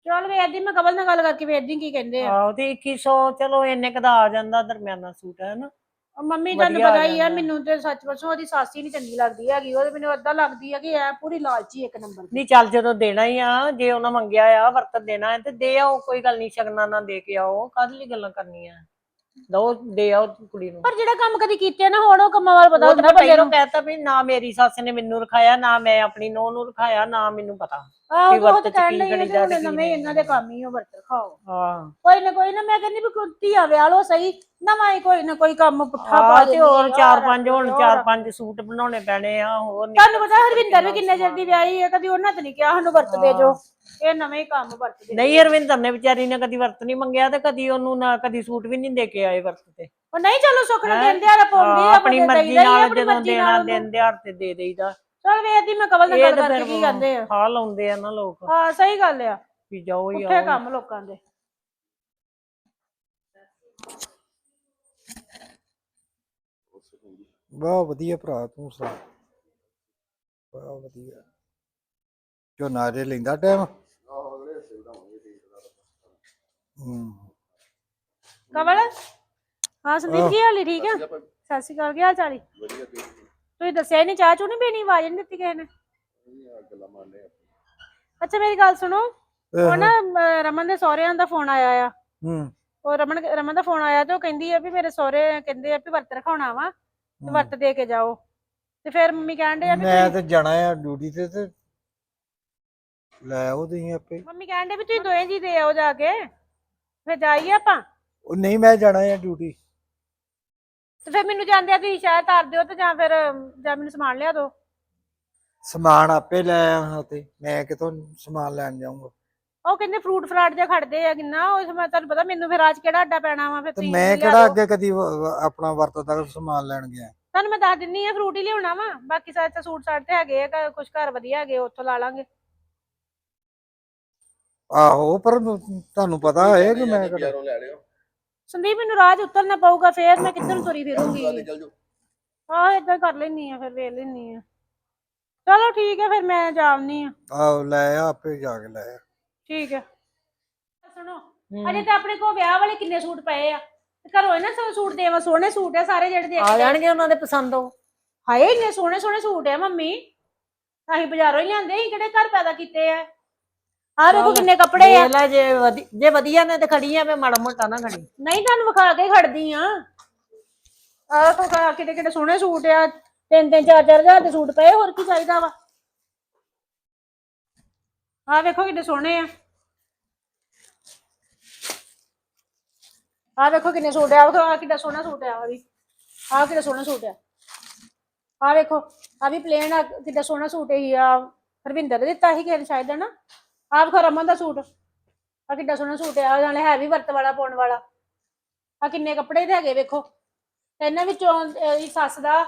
ਚਲ ਵੇਖਦੀ ਮੈਂ ਕਬਲ ਨਾਲ ਗੱਲ ਕਰਕੇ ਵੇਖਦੀ ਕੀ ਕਹਿੰਦੇ ਆ। ਆਹੋ ਤੇ 2100 ਚਲੋ ਇੰਨੇ ਕਦਾ ਆ ਜਾਂਦਾ ਦਰਮਿਆਨਾ ਸੂਟ ਹੈ ਨਾ ਉਹ ਮੰਮੀ ਤੁਹਾਨੂੰ ਵਧੀਆ ਆ ਪਤਾ ਹੀ ਆ ਜਾਂਦਾ। ਮੈਨੂੰ ਤੇ ਸੱਚ ਪੁੱਛੋ ਉਹਦੀ ਸੱਸ ਹੀ ਨਹੀਂ ਚੰਗੀ ਲੱਗਦੀ ਹੈਗੀ ਉਹ ਤੇ ਮੈਨੂੰ ਏਦਾਂ ਲੱਗਦੀ ਹੈ ਕਿ ਐ ਪੂਰੀ ਲਾਲਚੀ ਇੱਕ ਨੰਬਰ ਦੀ। ਨਹੀਂ ਚੱਲ ਜਦੋਂ ਦੇਣਾ ਹੀ ਆ ਜੇ ਉਹਨਾਂ ਮੰਗਿਆ ਆ ਵਰਤ ਦੇਣਾ ਹੈ ਤੇ ਦੇ ਆਓ ਕੋਈ ਗੱਲ ਨਹੀਂ ਸ਼ਗਨਾਂ ਨਾਲ ਦੇ ਕੇ ਆਓ ਕਾਹਦੇ ਲਈ ਗੱਲਾਂ ਕਰਨੀਆਂ? ਦੋ ਦੇ ਆਓ ਕੁੜੀ ਨੂੰ। ਪਰ ਜਿਹੜਾ ਕੰਮ ਕਦੀ ਕੀਤੇ ਨਾ ਹੁਣ ਉਹ ਕੰਮਾਂ ਵਾਲ ਪਤਾ ਹੁੰਦਾ ਬੰਦੇ ਨੂੰ। ਕਹਿਤਾ ਵੀ ਨਾ ਮੇਰੀ ਸੱਸ ਨੇ ਮੈਨੂੰ ਰਖਾਇਆ ਨਾ ਮੈਂ ਆਪਣੀ ਨੂੰਹ ਨੂੰ ਰਖਾਇਆ ਨਾ ਮੈਨੂੰ ਪਤਾ ਆਹੋ ਉਹ ਤੇ ਕਹਿਣ ਲਈ ਨਵੇਂ। ਇਹਨਾਂ ਦੇ ਕੰਮ ਹੀ ਉਹ ਵਰਤ ਖਾਓ ਹਾਂ। ਕੋਈ ਨਾ ਕੋਈ ਨਾ ਮੈਂ ਕਹਿੰਦੀ ਵੀ ਕੋਈ ਧੀਆ ਵਿਆਹ ਲੋ ਸਹੀ ਨਵਾਂ ਹੀ ਕੋਈ ਨਾ ਕੋਈ ਕੰਮ ਪੁੱਠਾ ਪਾ ਆ ਤੇ ਹੋਰ ਆ, ਚਾਰ ਪੰਜ ਹੁਣ ਚਾਰ ਪੰਜ ਸੂਟ ਬਣਾਉਣੇ ਪੈਣੇ ਆ ਹੋਰ ਤੁਹਾਨੂੰ ਪਤਾ ਹਰਵਿੰਦਰ ਵੀ ਕਿੰਨੇ ਚਿਰ ਦੀ ਵਿਆਹੀ ਹੈ ਕਦੀ ਉਹਨਾਂ ਤੇ ਨਹੀਂ ਕਿਹਾ ਸਾਨੂੰ ਵਰਤ ਦੇ ਜੋ ਇਹ ਨਵੇਂ ਹੀ ਕੰਮ ਵਰਤਦੇ ਨਹੀਂ ਹਰਵਿੰਦਰ ਨੇ ਵਿਚਾਰੀ ਨੇ ਕਦੀ ਵਰਤ ਨਹੀਂ ਮੰਗਿਆ ਤੇ ਕਦੀ ਉਹਨੂੰ ਨਾ ਕਦੀ ਸੂਟ ਵੀ ਨਹੀਂ ਦੇ ਕੇ ਆਏ ਵਰਤ ਤੇ। ਉਹ ਨਹੀਂ ਚਲੋ ਸੁੱਖ ਨਾਲ ਹੈਂ? ਦਿਨ ਦਿਹਾੜਾ ਪਾਉਂਦੀ ਆ ਆਪਣੀ ਮਰਜ਼ੀ ਨਾਲ ਜਦੋਂ ਦੇਣਾ ਦਿਨ ਦਿਹਾੜ ਤੇ ਦੇ ਦੇਈਦਾ। ਚਲ ਵੇਖਦੀ ਮੈਂ ਕਬਲ ਨਾਲ ਗੱਲ ਕਰਕੇ ਕੀ ਕਹਿੰਦੇ ਆ। ਖਾ ਲਾਉਂਦੇ ਆ ਨਾ ਲੋਕ। ਹਾਂ ਸਹੀ ਗੱਲ ਆ। ਵੀ ਜਾਓ ਹੀ ਪੁੱਠੇ ਆਓ। ਕੰਮ ਲੋਕਾਂ ਦੇ। ਬਹੁਤ ਵਧੀਆ ਭਰਾ ਤੂੰ ਸੁਣਾ। ਬਹੁਤ ਵਧੀਆ। ਝੋਨਾ ਦੇ ਲੈਂਦਾ ਟਾਈਮ ਹੂੰ। ਕਵਲ ਹਾਂ ਸੰਦੀਪ ਕੀ ਹਾਲ ਠੀਕ ਆ? ਸਤਿ ਸ਼੍ਰੀ ਅਕਾਲ ਕੀ ਹਾਲ ਚਾਲ ਈ ਤੁਸੀਂ ਦੱਸਿਆ ਨਹੀਂ ਚਾਹ ਚੂ ਨਹੀਂ ਪੀਣੀ ਆਵਾਜ਼ ਨਹੀਂ ਦਿੱਤੀ ਕਿਸੇ ਨੇ? ਅੱਛਾ ਮੇਰੀ ਗੱਲ ਸੁਣੋ। ਉਹ ਨਾ ਅਮ, ਰਮਨ ਦੇ ਸਹੁਰਿਆਂ ਦਾ ਫੋਨ ਆਇਆ ਆ। ਹੂੰ। ਉਹ ਰਮਨ ਰਮਨ ਦਾ ਫੋਨ ਆਇਆ ਤੇ ਉਹ ਕਹਿੰਦੀ ਆ ਵੀ ਮੇਰੇ ਸਹੁਰੇ ਕਹਿੰਦੇ ਆ ਵੀ ਵਰਤ ਰਖਾਉਣਾ ਵਾ ਤੇ ਵਰਤ ਦੇ ਕੇ ਜਾਓ। ਤੇ ਫਿਰ ਮੰਮੀ ਕਹਿਣ ਦੇ ਆ ਵੀ ਮੈਂ ਤੁਸੀਂ- ਤੇ ਜਾਣਾ ਆ ਡਿਊਟੀ ਤੇ ਤੇ ਲੈ ਆਓ ਤੁਸੀਂ ਆਪੇ। ਮੰਮੀ ਕਹਿਣ ਦੇ ਵੀ ਤੁਸੀਂ ਦੋਵੇਂ ਜੀ ਦੇ ਆਓ ਜਾ ਕੇ। ਫਿਰ ਜਾਈਏ ਆਪਾਂ? ਉਹ ਨਹੀਂ ਮੈਂ ਜਾਣਾ ਆ ਡਿਊਟੀ ਤੇ ਫਿਰ ਮੈਨੂੰ ਜਾਂਦੇ ਆ ਤੁਸੀਂ ਸ਼ਾਇਦ ਤਾਰ ਦਿਓ ਤੇ ਜਾਂ ਫਿਰ ਜਾਂ ਮੈਨੂੰ ਸਮਾਨ ਲਿਆ ਦਿਓ। ਸਮਾਨ ਆਪੇ ਲੈ ਆਉਣਾ ਤੇ ਮੈਂ ਕਿਤੋਂ ਸਮਾਨ ਲੈਣ ਜਾਊਂਗਾ? ਉਹ ਕਹਿੰਦੇ ਫਰੂਟ ਫਰਾਟ ਜਿਹਾ ਖੜਦੇ ਆ ਕਿੰਨਾ ਉਹ ਮੈਂ ਤੁਹਾਨੂੰ ਪਤਾ ਮੈਨੂੰ ਫਿਰ ਅੱਜ ਕਿਹੜਾ ਅੱਡਾ ਪੈਣਾ ਵਾ ਫਿਰ ਤੇ ਤੁਸੀਂ ਮੈਂ ਲਿਆ ਕਿਹੜਾ ਦਿਓ। ਅੱਗੇ ਕਦੀ ਵ- ਵ- ਆਪਣਾ ਸਮਾਨ ਲੈਣ ਗਿਆ? ਤੁਹਾਨੂੰ ਮੈਂ ਦੱਸ ਦਿੰਨੀ ਆ ਫਰੂਟ ਹੀ ਲਿਆਉਣਾ ਵਾ। ਬਾਕੀ ਸਾਰੇ ਤਾਂ ਸੂਟ ਸਾਟ ਤੇ ਹੈਗੇ ਆ ਕੁਝ ਘਰ ਵਧੀਆ ਹੈਗੇ ਉੱਥੋਂ ਲਾ ਲਾਂਗੇ। ਆਹੋ ਪਰ ਤੁਹਾਨੂੰ ਪਤਾ ਹੈ ਕਿ ਮੈਂ ਕਿਹੜਾ ਬਾਜ਼ਾਰੋਂ ਲੈ ਲਿਓ। ਸੰਦੀਪ ਮੈਨੂੰ ਰਾਹ 'ਚ ਉਤਰਨਾ ਪਊਗਾ ਫੇਰ ਮੈਂ ਕਿੱਧਰ ਨੂੰ ਤੁਰੀ ਫਿਰੂੰਗੀ। ਰਾਤੇ ਚੱਲ ਜਾਓ। ਆਹ ਏਦਾਂ ਕਰ ਲੈਣੀ ਆ ਫਿਰ ਵੇਖ ਲੈਣੀ ਆ। ਚਲੋ ਠੀਕ ਹੈ ਫਿਰ ਮੈਂ ਜਾਵਨੀ ਆ। ਆਹੋ ਲੈ ਆ ਆਪੇ ਜਾ ਕੇ ਲੈ ਆ। ਠੀਕ ਹੈ ਸੁਣੋ ਅਜੇ ਤਾਂ ਆਪਣੇ ਕੋਲ ਵਿਆਹ ਵਾਲੇ ਕਿੰਨੇ ਸੂਟ ਪਏ ਆ। ਤੇ ਘਰੋਂ ਇਹਨਾਂ ਸੌ ਸੂਟ ਦੇਵਾਂ ਸੋਹਣੇ ਸੂਟ ਆ ਸਾਰੇ ਜਿਹੜੇ ਦੇਖ ਆ ਜਾਣਗੇ ਉਹਨਾਂ ਦੇ ਪਸੰਦ ਉਹ। ਹਾਏ ਇੰਨੇ ਸੋਹਣੇ ਸੋਹਣੇ ਸੂਟ ਆ ਮੰਮੀ। ਅਸੀਂ ਬਾਜ਼ਾਰੋਂ ਹੀ ਲਿਆਂਦੇ ਸੀ ਕਿਹੜੇ ਘਰ ਪੈਦਾ ਕੀਤੇ ਆ। ਆਹ ਦੇਖੋ ਕਿੰਨੇ ਕੱਪੜੇ ਆ। ਲੈ ਜੇ ਵਧੀ- ਜੇ ਵਧੀਆ ਨੇ ਤੇ ਖੜੀ ਆ ਮੈਂ ਮਾੜਾ ਮੋਟਾ ਨਾ ਖੜੀ। ਨਹੀਂ ਤੁਹਾਨੂੰ ਵਿਖਾ ਕੇ ਖੜਦੀ ਆ। ਆਹ ਦੇਖੋ ਕਿਤੇ ਕਿਤੇ ਸੋਹਣੇ ਸੂਟ ਆ। ਤਿੰਨ ਤਿੰਨ ਚਾਰ ਚਾਰ ਹਜ਼ਾਰ ਦੇ ਸੂਟ ਪਏ ਹੋਰ ਕੀ ਚਾਹੀਦਾ ਵਾ? ਆਹ ਵੇਖੋ ਕਿੰਨੇ ਸੋਹਣੇ ਆ। ਆਹ ਵੇਖੋ ਕਿੰਨੇ ਸੂਟ ਆ। ਵੇਖੋ ਆਹ ਕਿੰਨਾ ਸੋਹਣਾ ਸੂਟ ਆ ਆਹ ਵੀ। ਆਹ ਕਿੰਨਾ ਸੋਹਣਾ ਸੂਟ ਆ। ਆਹ ਵੇਖੋ ਆ ਵੀ ਪਲੇਨ ਆ ਕਿੰਨਾ ਸੋਹਣਾ ਸੂਟ ਹੀ ਆ ਹਰਵਿੰਦਰ ਨੇ ਦਿੱਤਾ ਸੀ ਕਿਸੇ ਨੇ ਸ਼ਾਇਦ ਨਾ ਆਹ ਵੇਖੋ ਰਮਨ ਦਾ ਸੂਟ। ਆ ਕਿੰਨਾ ਸੋਹਣਾ ਸੂਟ ਆ ਨਾਲੇ ਹੈਵੀ ਵਰਤ ਵਾਲਾ ਪਾਉਣ ਵਾਲਾ। ਆ ਕਿੰਨੇ ਕੱਪੜੇ ਤੇ ਹੈਗੇ ਵੇਖੋ। ਇਹਨਾਂ ਵਿੱਚੋਂ ਇਹਦੀ ਸੱਸ ਦਾ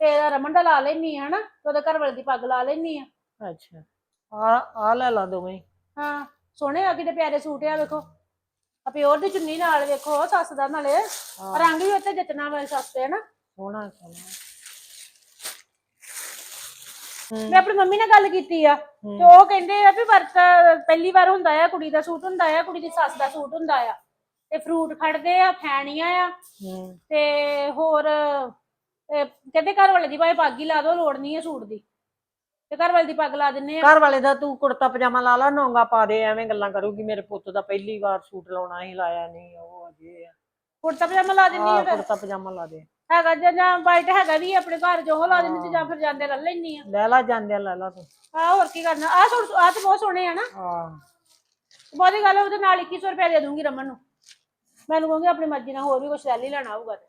ਤੇ ਰਮਨ ਦਾ ਲਾ ਲੈਣੀ ਆ ਹਨਾ? ਤੇ ਉਹਦੇ ਘਰ ਵਾਲੇ ਦੀ ਪੱਗ ਲਾ ਲੈਣੀ ਆ। ਅੱਛਾ। ਆ ਆ ਲੈ ਲਾ ਦੋਵੇਂ। ਹੀ। ਹਾਂ ਸੋਹਣੇ ਆ ਕਿਤੇ ਪਿਆਰੇ ਸੂਟ ਆ ਵੇਖੋ। ਆ ਪਿਓਰ ਦੀ ਚੁੰਨੀ ਨਾਲ ਵੇਖੋ ਸੱਸ ਦਾ ਨਾਲੇ। ਹਾਂ, ਰੰਗ ਵੀ ਉੱਤੇ ਜਚਣਾ ਵਾ ਸੱਸ ਤੇ ਹਨਾ? ਸੋਹਣਾ ਸੋਹਣਾ। ਮੈਂ ਆਪਣੀ ਮੰਮੀ ਨਾਲ ਗੱਲ ਕੀਤੀ ਆ। ਤੇ ਉਹ ਕਹਿੰਦੇ ਆ ਵੀ ਵਰਤ ਪਹਿਲੀ ਵਾਰ ਹੁੰਦਾ ਆ ਕੁੜੀ ਦਾ ਸੂਟ ਹੁੰਦਾ ਆ ਕੁੜੀ ਦੀ ਸੱਸ ਦਾ ਸੂਟ ਹੁੰਦਾ ਆ। ਤੇ ਫਰੂਟ ਖੜਦੇ ਆ ਫੈਣੀਆਂ ਆ। ਤੇ ਹੋਰ ਕਹਿੰਦੇ ਘਰ ਵਾਲੇ ਦੀ ਭਾਵੇਂ ਪੱਗ ਹੀ ਲਾ ਦੋ ਲੋੜ ਨਹੀਂ ਹੈ ਸੂਟ ਦੀ। ਤੇ ਘਰ ਵਾਲੇ ਦੀ ਪੱਗ ਲਾ ਦਿੰਨੇ ਆ। ਘਰ ਵਾਲੇ ਦਾ ਤੂੰ ਕੁੜਤਾ ਪਜਾਮਾ ਲਾ ਲਾ ਨੌਂਗਾ ਪਾ ਦੇ ਐਵੇਂ ਗੱਲਾਂ ਕਰੂਗੀ ਮੇਰੇ ਪੁੱਤ ਦਾ ਪਹਿਲੀ ਵਾਰ ਸੂਟ ਲਾਉਣਾ ਹੀ ਲਾਇਆ ਨਹੀਂ ਉਹ ਅਜੇ ਆ। ਕੁੜਤਾ ਪਜਾਮਾ ਲਾ ਦਿੰਨੀ ਆ ਫਿਰ। ਕੁੜਤਾ ਪਜਾਮਾ ਲਾ ਦੇ। ਹੈਗਾ ਜਾਂ ਜਾਂ ਵਾਈਟ ਹੈਗਾ ਵੀ ਆਪਣੇ ਘਰ ਜੋ ਉਹ ਲਾ ਦਿੰਦੀ ਤੇ ਜਾਂ ਫਿਰ ਜਾਂਦੇ ਲੈ ਲੈਣੀ ਆ। ਲੈ ਲਾ ਜਾਂਦੇ ਲੈ ਲਾ ਤੂੰ। ਆ ਹੋਰ ਕੀ ਕਰਨਾ? ਆ ਸੂਟ ਆ ਤੇ ਬਹੁਤ ਸੋਹਣੇ ਆ ਨਾ। ਹਾਂ। ਬਹੁਤੀ ਗੱਲ ਉਹਦੇ ਨਾਲ 2100 ਰੁਪਏ ਦੇ ਦੂੰਗੀ ਰਮਨ ਨੂੰ। ਮੈਨੂੰ ਕਹੂੰਗੀ ਆਪਣੀ ਮਰਜ਼ੀ ਨਾਲ ਹੋਰ ਵੀ ਕੁਛ ਲੈ ਲਈ ਲੈਣਾ ਹੋਊਗਾ ਤੇ।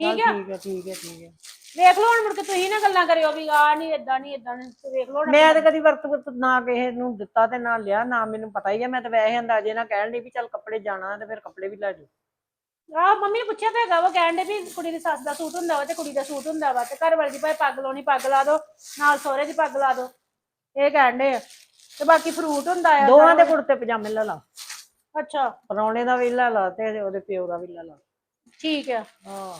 ਠੀਕ ਆ? ਠੀਕ ਹੈ ਠੀਕ ਹੈ ਠੀਕ ਹੈ ਵੇਖ ਲਓ ਹੁਣ ਮੁੜ ਕੇ ਤੁਸੀਂ ਨਾ ਗੱਲਾਂ ਕਰਿਓ ਵੀ ਆ ਨਹੀਂ ਇਦਾਂ ਨਹੀਂ ਇਦਾਂ ਨਹੀਂ ਤੇ ਵੇਖ ਲਓ ਹੁਣ ਮੈਂ ਤਾਂ ਕਦੀ ਵਰਤ ਵਰਤ ਨਾ ਕਿਸੇ ਨੂੰ ਦਿੱਤਾ ਤੇ ਨਾ ਲਿਆ ਨਾ ਮੈਨੂੰ ਪਤਾ ਹੀ ਹੈ ਮੈਂ ਤਾਂ ਵੈਸੇ ਅੰਦਾਜ਼ੇ ਨਾਲ ਕਹਿਣ ਲਈ ਵੀ ਚੱਲ ਕੱਪੜੇ ਜਾਣਾ ਤੇ ਫਿਰ ਕੱਪੜੇ ਵੀ ਲੈ ਜਾਓ। ਆ ਮੰਮੀ ਨੇ ਪੁੱਛਿਆ ਤਾਂ ਹੈਗਾ ਵਾ ਕਹਿਣ ਦੇ ਵੀ ਕੁੜੀ ਦੀ ਸੱਸ ਦਾ ਸੂਟ ਹੁੰਦਾ ਵਾ ਤੇ ਕੁੜੀ ਦਾ ਸੂਟ ਹੁੰਦਾ ਵਾ ਤੇ ਘਰ ਵਾਲੀ ਦੀ ਭਾਵੇਂ ਪੱਗ ਲਾਉਣੀ ਪੱਗ ਲਾ ਦੋ ਨਾਲ ਸਹੁਰੇ ਦੀ ਪੱਗ ਲਾ ਦੋ ਇਹ ਕਹਿਣ ਦੇ ਆ। ਤੇ ਬਾਕੀ ਫਰੂਟ ਹੁੰਦਾ ਆ ਦੋਵਾਂ ਦੇ ਕੁੜਤੇ ਪਜਾਮੇ ਲੈ ਲਾ। ਅੱਛਾ। ਪਰੌਣੇ ਦਾ ਵੀ ਲੈ ਲਾ ਤੇ ਉਹਦੇ ਪਿਓ ਦਾ ਵੀ ਲੈ ਲਾ। ਠੀਕ ਆ। ਹਾਂ।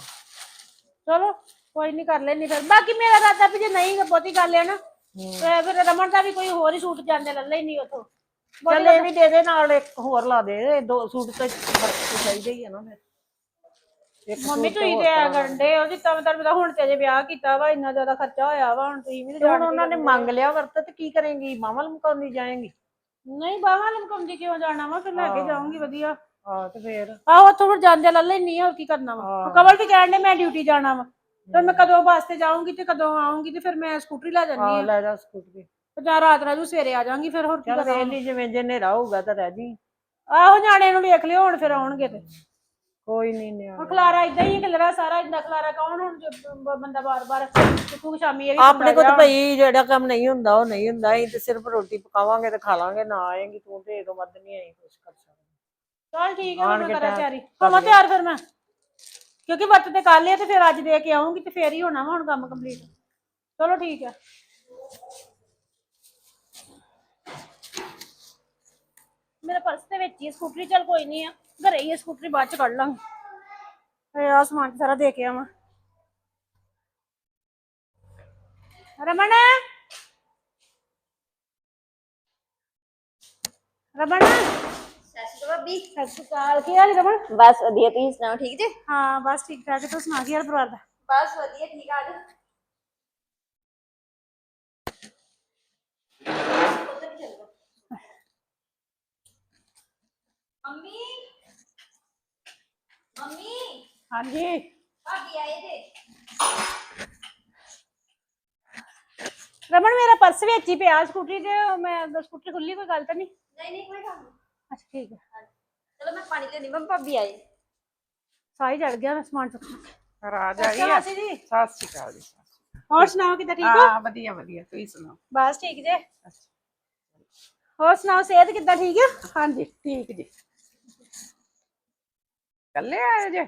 ਚਲੋ ਕੋਈ ਨਹੀਂ ਕਰ ਲੈਣੀ ਫਿਰ। ਬਾਕੀ ਮੇਰਾ ਰਾਤਾ ਵੀ ਜੇ ਨਹੀਂ ਬਹੁਤੀ ਗੱਲ ਹੈ ਨਾ ਤੇ ਫਿਰ ਰਮਨ ਦਾ ਵੀ ਕੋਈ ਹੋਰ ਹੀ ਸੂਟ ਜਾਂਦੇ ਲੈ ਲੈਣੀ ਉਥੋਂ। ਚੱਲ ਇਹ ਵੀ ਦੇ ਦੇ ਨਾਲ ਇੱਕ ਹੋਰ ਲਾ ਦੇ ਦੋ ਸੂਟ ਤੇ ਚਾਹੀਦੇ ਹੀ ਆ ਨਾ ਫਿਰ। ਮੰਮੀ ਤੁਸੀਂ ਤੇ ਐ ਕਰਾ ਲਾ। ਕਰਨ ਦੇ ਉਹ ਜਿੱਤਾਂ ਮੈਂ ਤੁਹਾਨੂੰ ਪਤਾ ਹੁਣ ਤੇ ਅਜੇ ਵਿਆਹ ਕੀਤਾ ਵਾ ਇੰਨਾ ਜ਼ਿਆਦਾ ਖਰਚਾ ਹੋਇਆ ਵਾ ਹੁਣ ਤੁਸੀਂ ਵੀ ਤੇ ਹੁਣ ਜਾਣਦੇ ਉਹਨਾਂ ਨੇ। ਮੰਗ ਲਿਆ ਵਰਤ ਤੇ ਕੀ ਕਰੇਂਗੀ? ਮਾਮਾ ਲਮਕਾਉਂਦੀ ਜਾਏਂਗੀ? ਨਹੀਂ ਬਾਹਾਂ ਲਮਕਾਉਂਦੀ ਕਿਉਂ ਜਾਣਾ ਵਾ? ਫਿਰ ਲੈ ਕੇ ਹਾਂ। ਜਾਊਂਗੀ ਵਧੀਆ। ਹਾਂ ਤੇ ਫੇਰ? ਆਹੋ ਉੱਥੋਂ ਫਿਰ ਜਾਂਦੇ ਲੈ ਲੈਣੀ ਹੋਰ ਕੀ ਕਰਨਾ ਵਾ? ਹਾਂ। ਕਮਲ ਵੀ ਕਹਿਣ ਦੇ ਮੈਂ ਡਿਊਟੀ ਜਾਣਾ ਵਾ। ਫਿਰ ਮੈਂ ਕਦੋਂ ਬੱਸ ਤੇ ਜਾਊਂਗੀ ਤੇ ਕਦੋਂ ਆਊਂਗੀ ਤੇ ਫਿਰ ਮੈਂ ਸਕੂਟਰੀ ਲੈ ਜਾਂਦੀ ਹਾਂ ਆ। ਲੈ ਜਾ ਸਕੂਟਰੀ ਤੇ ਜਾਂ ਰਾਤ ਰਾਜੂ ਸਵੇਰੇ ਆ ਜਾਊਂਗੀ ਫਿਰ ਹੋਰ ਕੀ ਚੱਲ ਕਰਨਾ ਵੇਖ ਲਈ ਜਿਵੇਂ ਜੇ ਹਨੇਰਾ ਹੋਊਗਾ ਤਾਂ ਰਹਿ ਜੀ। ਆਹੋ ਨਿਆਣੇ ਨੂੰ ਵੇਖ ਲਿਓ ਹੁਣ ਫਿਰ ਆਉਣਗੇ ਤੇ। ਕੋਈ ਨਹੀਂ ਨਿਆ ਹੁਣ ਖਲਾਰਾ ਇਦਾਂ ਹੀ ਖਲਰਾ ਸਾਰਾ ਇਦਾਂ ਖਲਾਰਾ ਕੌਣ ਹੁਣ ਜੋ ਬ- ਬੰਦਾ ਬਾਰ-ਬਾਰ ਚੁੱਕੂ ਸ਼ਾਮੀ ਇਹ ਵੀ ਆਪਣੇ ਕੋਲ ਖਲਾਰਾ। ਤਾਂ ਭਈ ਜਿਹੜਾ ਕੰਮ ਨਹੀਂ ਹੁੰਦਾ ਉਹ ਨਹੀਂ ਹੁੰਦਾ। ਅਸੀਂ ਤੇ ਸਿਰਫ ਰੋਟੀ ਪਕਾਵਾਂਗੇ ਤੇ ਖਾ ਲਾਂਗੇ ਨਾ ਆਏਗੀ ਤੂੰ ਤੇ ਇਹ ਤੋਂ ਵੱਧ ਨਹੀਂ ਆਈ ਕੁਛ ਕਰ ਸਕਦੀ। ਚੱਲ ਠੀਕ ਹੈ ਹੁਣ ਆਣ ਮੈਂ ਕੇ ਕਰਾਂ ਟਾਈਮ ਤਿਆਰੀ। ਕਰ ਹੋਵਾਂ ਲਿਆ। ਤਿਆਰ ਫਿਰ ਮੈਂ। ਕਿਉਂਕਿ ਵਰਤ ਤੇ ਕੱਲ ਲਿਆ ਤੇ ਫਿਰ ਅੱਜ ਦੇ ਕੇ ਆਉਂਗੀ ਤੇ ਫੇਰ ਹੀ ਹੋਣਾ ਵਾ ਹੁਣ ਕੰਮ ਕੰਪਲੀਟ ਚਲੋ ਠੀਕ ਹੈ ਮੇਰਾ ਪਰਸ ਤੇ ਵਿੱਚ ਹੀ ਹੈ, ਸਕੂਟਰੀ ਚੱਲ ਕੋਈ ਨਹੀਂ ਆ। ਘਰੇ ਹੀ ਸਕੂਟਰੀ ਬਾਅਦ ਚ ਕੱਢ ਲਾਂਗੇ ਆ ਸਮਾਨ ਸਾਰਾ ਦੇ ਕੇ ਆਵਾਂ। ਰਮਣ ਰਮਣ ਅਕਾਲ ਭਾਬੀ। ਸਤਿ ਅਕਾਲ ਕੀ ਹਾਲ ਹੈ ਰਮਣ ਬਸ ਵਧੀਆ ਤੁਸੀਂ ਸੁਣਾਓ ਠੀਕ ਜੇ? ਹਾਂ ਬਸ ਠੀਕ ਠਾਕ ਹੈ ਤੂੰ ਸੁਣਾ ਕੀ ਹਾਲ ਪਰਿਵਾਰ ਦਾ? ਬਸ ਵਧੀਆ ਠੀਕ ਆ ਜੀ ਮੰਮੀ! ਹਾਂਜੀ ਭਾਬੀ ਆਏ ਜੇ ਰਮਨ ਮੇਰਾ ਪਰਸ ਵਿੱਚ ਹੀ ਪਿਆ ਸਕੂਟਰੀ ਤੇ ਉਹ ਮੈਂ ਸਕੂਟਰੀ ਖੁੱਲੀ ਕੋਈ ਗੱਲ ਤਾਂ ਨਹੀਂ ਨਹੀਂ ਨਹੀਂ ਕੋਈ ਗੱਲ ਨਹੀਂ ਅੱਛਾ ਠੀਕ ਹੈ ਚਲੋ ਮੈਂ ਪਾਣੀ ਲੈਣੀ ਮੈਂ ਭਾਬੀ ਆਏ ਸਾਈ ਚੜ ਗਿਆ ਮੈਂ ਸਮਾਨ ਚੁੱਕ ਰਾਜ ਆਈ ਅੱਛਾ ਆ ਮਾਸੀ ਜੀ ਸਤਿ ਸ਼੍ਰੀ ਅਕਾਲ ਜੀ ਹੋਰ ਸੁਣਾਓ ਕਿੱਦਾਂ ਠੀਕ ਹੋ ਹਾਂ ਵਧੀਆ ਵਧੀਆ ਤੁਸੀਂ ਸੁਣਾਓ ਬਸ ਠੀਕ ਜੇ ਹੋਰ ਸੁਣਾਓ ਸਿਹਤ ਕਿੱਦਾਂ ਠੀਕ ਹੈ ਹਾਂਜੀ ਠੀਕ ਜੀ ਕੱਲੇ ਆਏ ਜੇ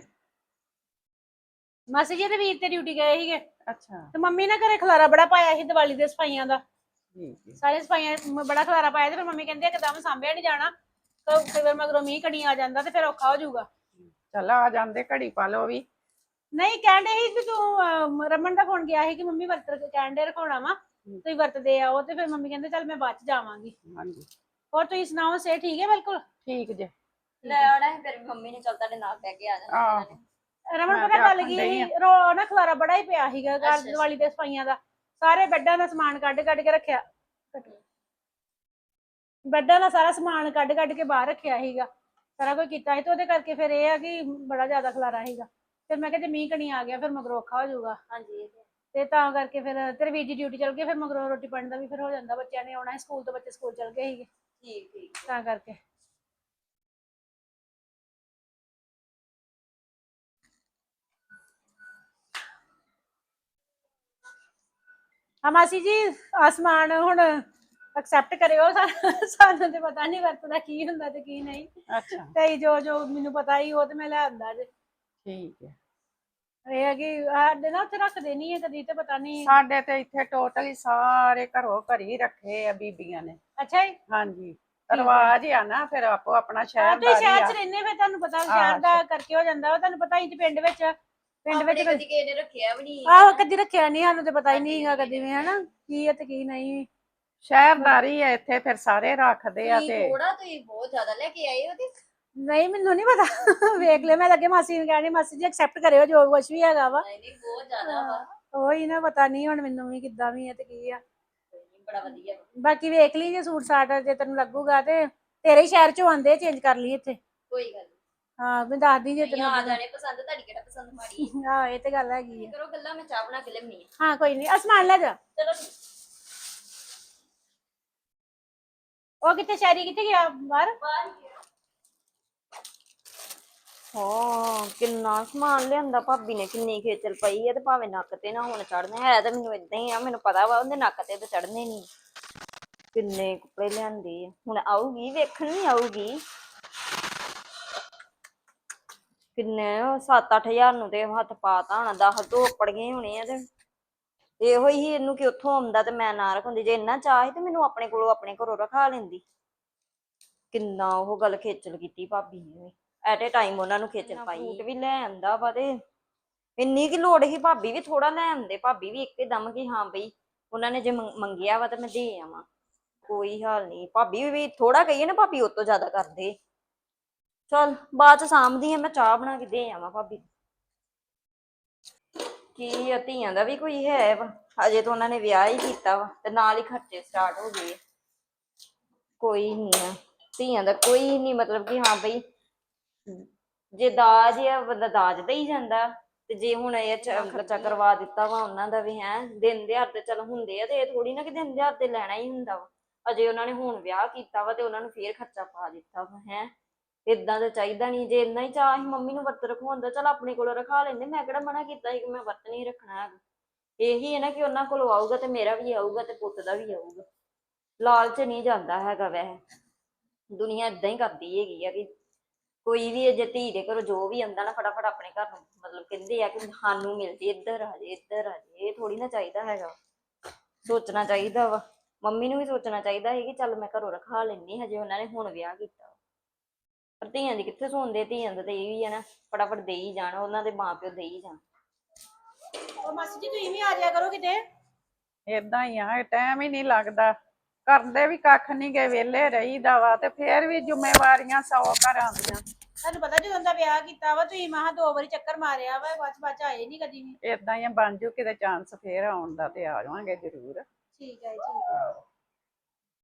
ਮਾਸੀ ਜੀ ਤੇ ਵੀਰ ਤੇ ਡਿਊਟੀ ਗਏ ਸੀਗੇ। ਅੱਛਾ। ਤੇ ਮੰਮੀ ਨੇ ਘਰੇ ਖਲਾਰਾ ਬੜਾ ਪਾਇਆ ਸੀ ਦੀਵਾਲੀ ਦੇ ਸਫਾਈਆਂ ਦਾ। ਠੀਕ ਸਾਰੇ ਸਫਾਈਆਂ ਮ- ਬੜਾ ਖਲਾਰਾ ਪਾਇਆ ਤੇ ਫਿਰ ਮੰਮੀ ਕਹਿੰਦੇ ਇੱਕਦਮ ਸਾਂਭਿਆ ਨਹੀਂ ਜਾਣਾ। ਤਾਂ ਕਈ ਵਾਰ ਮਗਰੋਂ ਮੀਂਹ ਕਣੀ ਆ ਜਾਂਦਾ ਤੇ ਫਿਰ ਔਖਾ ਹੋ ਜਾਊਗਾ। ਚਲ ਆ ਜਾਂਦੇ ਘੜੀ ਪਾ ਲਓ ਵੀ। ਨਹੀਂ ਕਹਿੰਦੇ ਸੀ ਵੀ ਤੂੰ ਅਮ, ਰਮਨ ਦਾ ਫੋਨ ਗਿਆ ਸੀ ਕਿ ਮੰਮੀ ਵਰਤ ਕਹਿੰਦੇ ਰਖਾਉਣਾ ਵਾ ਤੁਸੀਂ ਵਰਤਦੇ ਆਓ ਤੇ ਫਿਰ ਮੰਮੀ ਕਹਿੰਦੇ ਚੱਲ ਮੈਂ ਬਾਅਦ ਚ ਜਾਵਾਂਗੀ। ਹਾਂਜੀ। ਹੋਰ ਤੁਸੀਂ ਸੁਣਾਓ ਸੇ ਠੀਕ ਹੈ ਬਿਲਕੁਲ? ਠੀਕ ਜੇ। ਲੈ ਆਉਣਾ ਹੈ ਫਿਰ ਮੰਮੀ ਨੇ ਚੱਲ ਤੁਹਾਡੇ ਨਾਲ ਬਹਿ ਕੇ ਆ ਜਾਣਾ ਆਹ। ਰਮਨ ਪਤਾ ਗੱਲ ਕੀ ਸੀ? ਰੋ ਨਾ ਖਲਾਰਾ ਬੜਾ ਹੀ ਪਿਆ ਸੀਗਾ ਘਰ ਦੀਵਾਲੀ ਦੇ ਸਫਾਈਆਂ ਦਾ। ਸਾਰੇ ਬੈੱਡਾਂ ਦਾ ਸਮਾਨ ਕੱਢ ਕੱਢ ਕੇ ਰੱਖਿਆ। ਬੈੱਡਾਂ ਦਾ ਸਾਰਾ ਸਮਾਨ ਕੱਢ ਕੱਢ ਕੇ ਬਾਹਰ ਰੱਖਿਆ ਸੀਗਾ। ਸਾਰਾ ਕੋਈ ਕੀਤਾ ਸੀ ਤੇ ਉਹਦੇ ਕਰਕੇ ਫਿਰ ਇਹ ਆ ਕਿ ਬੜਾ ਜ਼ਿਆਦਾ ਖਲਾਰਾ ਸੀਗਾ। ਫਿਰ ਮੈਂ ਕਿਹਾ ਜੇ ਮੀਂਹ ਕਣੀ ਆ ਗਿਆ ਫਿਰ ਮਗਰੋਂ ਔਖਾ ਹੋ ਜਾਊਗਾ। ਹਾਂਜੀ ਇਹ ਤੇ ਹੈ। ਤੇ ਤਾਂ ਕਰਕੇ ਫਿਰ ਤੇਰੇ ਵੀਰ ਦੀ ਡਿਊਟੀ ਚੱਲ ਗਈ ਫਿਰ ਮਗਰੋਂ ਰੋਟੀ ਪਾਣੀ ਦਾ ਵੀ ਫਿਰ ਹੋ ਜਾਂਦਾ। ਬੱਚਿਆਂ ਨੇ ਆਉਣਾ ਸੀ ਸਕੂਲ ਤੋਂ ਬੱਚੇ ਸਕੂਲ ਚੱਲ ਗਏ ਸੀਗੇ। ਠੀਕ ਠੀਕ। ਤਾਂ ਕਰਕੇ। ਹਾਂ ਮਾਸੀ ਜੀ ਆਸਮਾਨ ਹੁਣ ਐਕਸੈਪਟ ਕਰਿਓ ਸਾ- ਸਾਨੂੰ ਤੇ ਪਤਾ ਨਹੀਂ ਵਰਤਦਾ ਕੀ ਹੁੰਦਾ ਤੇ ਕੀ ਨਹੀਂ। ਅੱਛਾ। ਤੇ ਜੋ ਜੋ ਮੈਨੂੰ ਪਤਾ ਹੀ ਉਹ ਤੇ ਮੈਂ ਲੈ ਆਂਦਾ ਜੇ। ਠੀਕ ਹੈ। ਇਹ ਹੈ ਕਿ ਸਾਡੇ ਨਾ ਉੱਥੇ ਰੱਖਦੇ ਨਹੀਂ ਹੈ ਕਦੀ ਤੇ ਪਤਾ ਨਹੀਂ ਸਾਡੇ ਤੇ ਇੱਥੇ ਟੋਟਲੀ ਸਾਰੇ ਘਰੋਂ ਘਰੀ ਰੱਖੇ ਆ ਬੀਬੀਆਂ ਨੇ। ਅੱਛਾ ਜੀ। ਹਾਂਜੀ। ਰਿਵਾਜ ਹੀ ਆ ਨਾ ਫਿਰ ਆਪੋ ਆਪਣਾ ਸ਼ਹਿਰ ਤੁਸੀਂ ਦਾ ਸ਼ਹਿਰ ਚ ਰਹਿੰਦੇ ਫਿਰ ਤੁਹਾਨੂੰ ਪਤਾ ਸ਼ਹਿਰ ਦਾ ਕਰਕੇ ਹੋ ਜਾਂਦਾ ਵਾ ਤੁਹਾਨੂੰ ਪਤਾ ਹੀ ਤੇ ਪਿੰਡ ਵਿੱਚ ਪਿੰਡ ਵਿੱਚ ਕਦੀ ਕਿਸੇ ਨੇ ਰੱਖਿਆ ਵੀ ਨਹੀਂ। ਆਹੋ ਕਦੀ ਰੱਖਿਆ ਨਹੀਂ ਸਾਨੂੰ ਤੇ ਪਤਾ ਹੀ ਨਹੀਂ ਹੈਗਾ ਕਦੀ ਵੀ ਹਨਾ। ਕੀ ਹੈ ਤੇ ਕੀ ਨਹੀਂ। ਸ਼ਹਿਰਦਾਰੀ ਹੈ ਇੱਥੇ ਫਿਰ ਸਾਰੇ ਰੱਖਦੇ ਆ ਤੇ। ਥੋੜਾ ਤੁਸੀਂ ਬਹੁਤ ਜ਼ਿਆਦਾ ਲੈ ਕੇ ਆਏ ਹੋ ਤੇ। ਨਹੀਂ ਮੈਨੂੰ ਨਹੀਂ ਪਤਾ। ਵੇਖ ਲਿਆ ਮੈਂ ਲੱਗੇ ਮਾਸੀ ਨੂੰ ਕਹਿਣੀ ਮਾਸੀ ਜੀ ਐਕਸੈਪਟ ਕਰਿਓ ਜੋ ਕੁਛ ਵੀ ਹੈਗਾ ਵਾ। ਨਹੀਂ ਨਹੀਂ ਬਹੁਤ ਜ਼ਿਆਦਾ ਵਾ। ਉਹੀ ਨਾ ਪਤਾ ਨਹੀਂ ਹੁਣ ਮੈਨੂੰ ਵੀ ਕਿੱਦਾਂ ਵੀ ਹੈ ਤੇ ਕੀ ਆ। ਬੜਾ ਵਧੀਆ। ਬਾਕੀ ਵੇਖ ਲਈ ਜੇ ਸੂਟ ਸਾਟ ਜੇ ਤੈਨੂੰ ਲੱਗੂਗਾ ਤੇ ਤੇਰੇ ਸ਼ਹਿਰ ਚੋਂ ਆਂਦੇ ਚੇਂਜ ਕਰ ਲਈ ਇੱਥੇ। ਕੋਈ ਗੱਲ। ਹਾਂ ਮੈਂ ਦੱਸਦੀ ਜੇ ਨਹੀਂ ਤੈਨੂੰ ਆ ਜਾਣੇ ਪਸੰਦ ਤੁਹਾਡੀ ਕਿਹੜਾ ਪਸੰਦ ਮਾੜੀ ਹੈ। <laughs> ਹਾਂ ਇਹ ਤੇ ਗੱਲ ਹੈਗੀ ਆ। ਕਰੋ ਗੱਲਾਂ ਮੈਂ ਚਾਹ ਬਣਾ ਕੇ ਲਿਆਉਣੀ ਆ। ਹਾਂ ਕੋਈ ਨਹੀਂ ਅਸਮਾਨ ਲੈ ਜਾ। ਚਲੋ ਉਹ ਕਿੱਥੇ ਸ਼ਹਿਰੀ ਕਿੱਥੇ ਗਿਆ? ਬਾਹਰ? ਬਾਹਰ ਹੀ। ਹਾਂ ਕਿੰਨਾ ਸਮਾਨ ਲਿਆਂਦਾ ਭਾਬੀ ਨੇ ਕਿੰਨੀ ਖੇਚਲ ਪਈ ਹੈ ਤੇ ਭਾਵੇਂ ਨੱਕ ਤੇ ਨਾ ਹੁਣ ਚੜਨੇ ਹੈ ਤਾਂ ਮੈਨੂੰ ਇਦਾਂ ਹੀ ਆ ਮੈਨੂੰ ਪਤਾ ਵਾ ਉਹਦੇ ਨੱਕ ਤੇ ਤਾਂ ਚੜਨੇ ਨਹੀਂ ਕਿੰਨੇ ਕੱਪੜੇ ਲਿਆਂਦੇ ਹੁਣ ਆਊਗੀ ਵੇਖਣ ਵੀ ਆਊਗੀ। ਕਿੰਨੇ 7-8000 ਨੂੰ ਤੇ ਹੱਥ ਪਾਤਾ ਹੋਣਾ 10 ਤੋਂ ਉੱਪੜ ਗਏ ਹੋਣੇ ਆ ਤੇ। ਇਹੋ ਹੀ ਇਹਨੂੰ ਕਿ ਉੱਥੋਂ ਆਉਂਦਾ ਤੇ ਮੈਂ ਨਾ ਰੱਖਉਂਦੀ ਜੇ ਇੰਨਾ ਚਾਹ ਤੇ ਮੈਨੂੰ ਆਪਣੇ ਕੋਲੋਂ ਆਪਣੇ ਘਰੋਂ ਰਖਾ ਲੈਂਦੀ। ਕਿੰਨਾ ਉਹ ਗੱਲ ਖੇਚਲ ਕੀਤੀ ਭਾਬੀ ਨੇ ਐਟ ਏ ਟਾਈਮ ਉਹਨਾਂ ਨੂੰ ਖੇਚਲ ਪਾਈ। ਫਰੂਟ ਵੀ ਲੈ ਆਂਦਾ ਵਾ ਤੇ। ਇੰਨੀ ਕੀ ਲੋੜ ਸੀ ਭਾਬੀ ਵੀ ਥੋੜਾ ਲੈ ਆਂਦੇ ਭਾਬੀ ਵੀ ਇੱਕੇ ਦਮ ਕਿ ਹਾਂ ਬਈ ਉਹਨਾਂ ਨੇ ਜੇ ਮੰਗ- ਮੰਗਿਆ ਵਾ ਤਾਂ ਮੈਂ ਦੇ ਆਵਾਂ। ਕੋਈ ਹਾਲ ਨਹੀਂ। ਭਾਬੀ ਵੀ ਥੋੜਾ ਕਹੀਏ ਨਾ ਭਾਬੀ ਉਹ ਤੋਂ ਜ਼ਿਆਦਾ ਕਰਦੇ। ਚਲ ਬਾਅਦ ਚ ਸਾਂਭਦੀ ਆ ਮੈਂ ਚਾਹ ਬਣਾ ਕੇ ਦੇ ਆਵਾਂ ਭਾਬੀ ਨੂੰ। ਕੀ ਆ, ਧੀਆਂ ਦਾ ਵੀ ਕੋਈ ਹੈ ਵਾ ਹਜੇ ਤਾਂ ਉਹਨਾਂ ਨੇ ਵਿਆਹ ਹੀ ਕੀਤਾ ਵਾ ਤੇ ਨਾਲ ਹੀ ਖਰਚੇ ਸਟਾਰਟ ਹੋ ਗਏ ਆ। ਕੋਈ ਨਹੀਂ ਆ, ਧੀਆਂ ਦਾ ਕੋਈ ਨਹੀਂ, ਮਤਲਬ ਕਿ ਹਾਂ ਬਈ, ਜੇ ਦਾਜ ਆ, ਬੰਦਾ ਦਾਜ ਦੇ ਹੀ ਜਾਂਦਾ ਤੇ ਜੇ ਹੁਣ ਇਹ ਚ- ਖਰਚਾ ਕਰਵਾ ਦਿੱਤਾ ਵਾ ਉਹਨਾਂ ਦਾ ਵੀ ਹੈ, ਦਿਨ ਦਿਹਾੜ ਤੇ ਚਲ ਹੁੰਦੇ ਆ ਤੇ ਇਹ ਥੋੜੀ ਨਾ ਕਿ ਦਿਨ ਦਿਹਾੜ ਤੇ ਲੈਣਾ ਹੀ ਹੁੰਦਾ ਵਾ ਅਜੇ ਉਹਨਾਂ ਨੇ ਹੁਣ ਵਿਆਹ ਕੀਤਾ ਵਾ ਤੇ ਉਹਨਾਂ ਨੂੰ ਫੇਰ ਖਰਚਾ ਪਾ ਦਿੱਤਾ ਵਾ, ਹੈ ਇਦਾਂ ਤਾਂ ਚਾਹੀਦਾ ਨਹੀਂ ਜੇ ਇੰਨਾ ਹੀ ਚਾਹ ਸੀ ਮੰਮੀ ਨੂੰ ਵਰਤ ਰਖਵਾਉਂਦਾ, ਚਲ ਆਪਣੇ ਕੋਲ ਰਖਾ ਲੈਂਦੇ, ਮੈਂ ਕਿਹੜਾ ਮਨਾ ਕੀਤਾ ਸੀ ਕਿ ਮੈਂ ਵਰਤ ਨਹੀਂ ਰੱਖਣਾ ਹੈਗਾ। ਇਹੀ ਹੈ ਨਾ ਕਿ ਉਹਨਾਂ ਕੋਲੋਂ ਆਊਗਾ ਤੇ ਮੇਰਾ ਵੀ ਆਊਗਾ ਤੇ ਪੁੱਤ ਦਾ ਵੀ ਆਊਗਾ। ਲਾਲਚ ਨਹੀਂ ਜਾਂਦਾ ਹੈਗਾ ਵੈਸੇ। ਦੁਨੀਆ ਇਦਾਂ ਹੀ ਕਰਦੀ ਹੈਗੀ ਆ ਕਿ ਕੋਈ ਵੀ ਜੇ ਧੀ ਦੇ ਘਰੋਂ ਜੋ ਵੀ ਆਉਂਦਾ ਨਾ ਫਟਾਫਟ ਆਪਣੇ ਘਰ ਨੂੰ, ਮਤਲਬ ਕਹਿੰਦੇ ਆ ਕਿ ਸਾਨੂੰ ਮਿਲਦੀ ਇੱਧਰ ਆ ਜੇ, ਇੱਧਰ ਆ ਜੇ, ਇਹ ਥੋੜੀ ਨਾ ਚਾਹੀਦਾ ਹੈਗਾ। ਸੋਚਣਾ ਚਾਹੀਦਾ ਵਾ। ਮੰਮੀ ਨੂੰ ਵੀ ਸੋਚਣਾ ਚਾਹੀਦਾ ਹੈ ਕਿ ਚੱਲ ਮੈਂ ਘਰੋਂ ਰਖਾ ਲੈਣੀ ਹਜੇ ਉਹਨਾਂ ਨੇ ਹੁਣ ਵਿਆਹ ਕੀਤਾ। ਪਰ ਧੀਆਂ ਦੀ ਕਿੱਥੇ ਸੁਣਦੇ ਧੀਆਂ ਦਾ ਤੇ ਇਹ ਵੀ ਆ ਨਾ ਫਟਾਫਟ ਦੇ ਹੀ ਜਾਣ ਉਹਨਾਂ ਦੇ ਮਾਪਿਓ ਦੇ ਹੀ ਜਾਣ। ਉਹ ਮਾਸੀ ਜੀ ਤੁਸੀਂ ਵੀ ਆ ਜਾਇਆ ਕਰੋ ਕਿਤੇ। ਇਦਾਂ ਹੀ ਆ ਟਾਈਮ ਹੀ ਨਹੀਂ ਲੱਗਦਾ। ਕਰਦੇ ਵੀ ਕੱਖ ਨਹੀਂ ਗਏ ਵਿਹਲੇ ਰਹੀਦਾ ਵਾ ਤੇ ਫੇਰ ਵੀ ਜ਼ਿੰਮੇਵਾਰੀਆਂ ਸੌ ਘਰਾਂ ਦੀਆਂ ਤੁਹਾਨੂੰ ਪਤਾ ਜਦੋਂ ਦਾ ਵਿਆਹ ਕੀਤਾ ਵਾ ਤੁਸੀਂ ਮਹਾ ਦੋ ਵਾਰੀ ਚੱਕਰ ਮਾਰਿਆ ਵਾ ਬਾਅਦ ਬਾਅਦ ਆਏ ਨਹੀਂ ਕਦੀ ਵੀ। ਇਦਾਂ ਹੀ ਆ, ਬਣ ਜੂ ਕਿਤੇ ਚਾਂਸ ਫੇਰ ਆਉਣ ਦਾ ਤੇ ਆ ਜਾਵਾਂਗੇ ਜ਼ਰੂਰ। ਠੀਕ ਹੈ ਜੀ ਠੀਕ ਹੈ।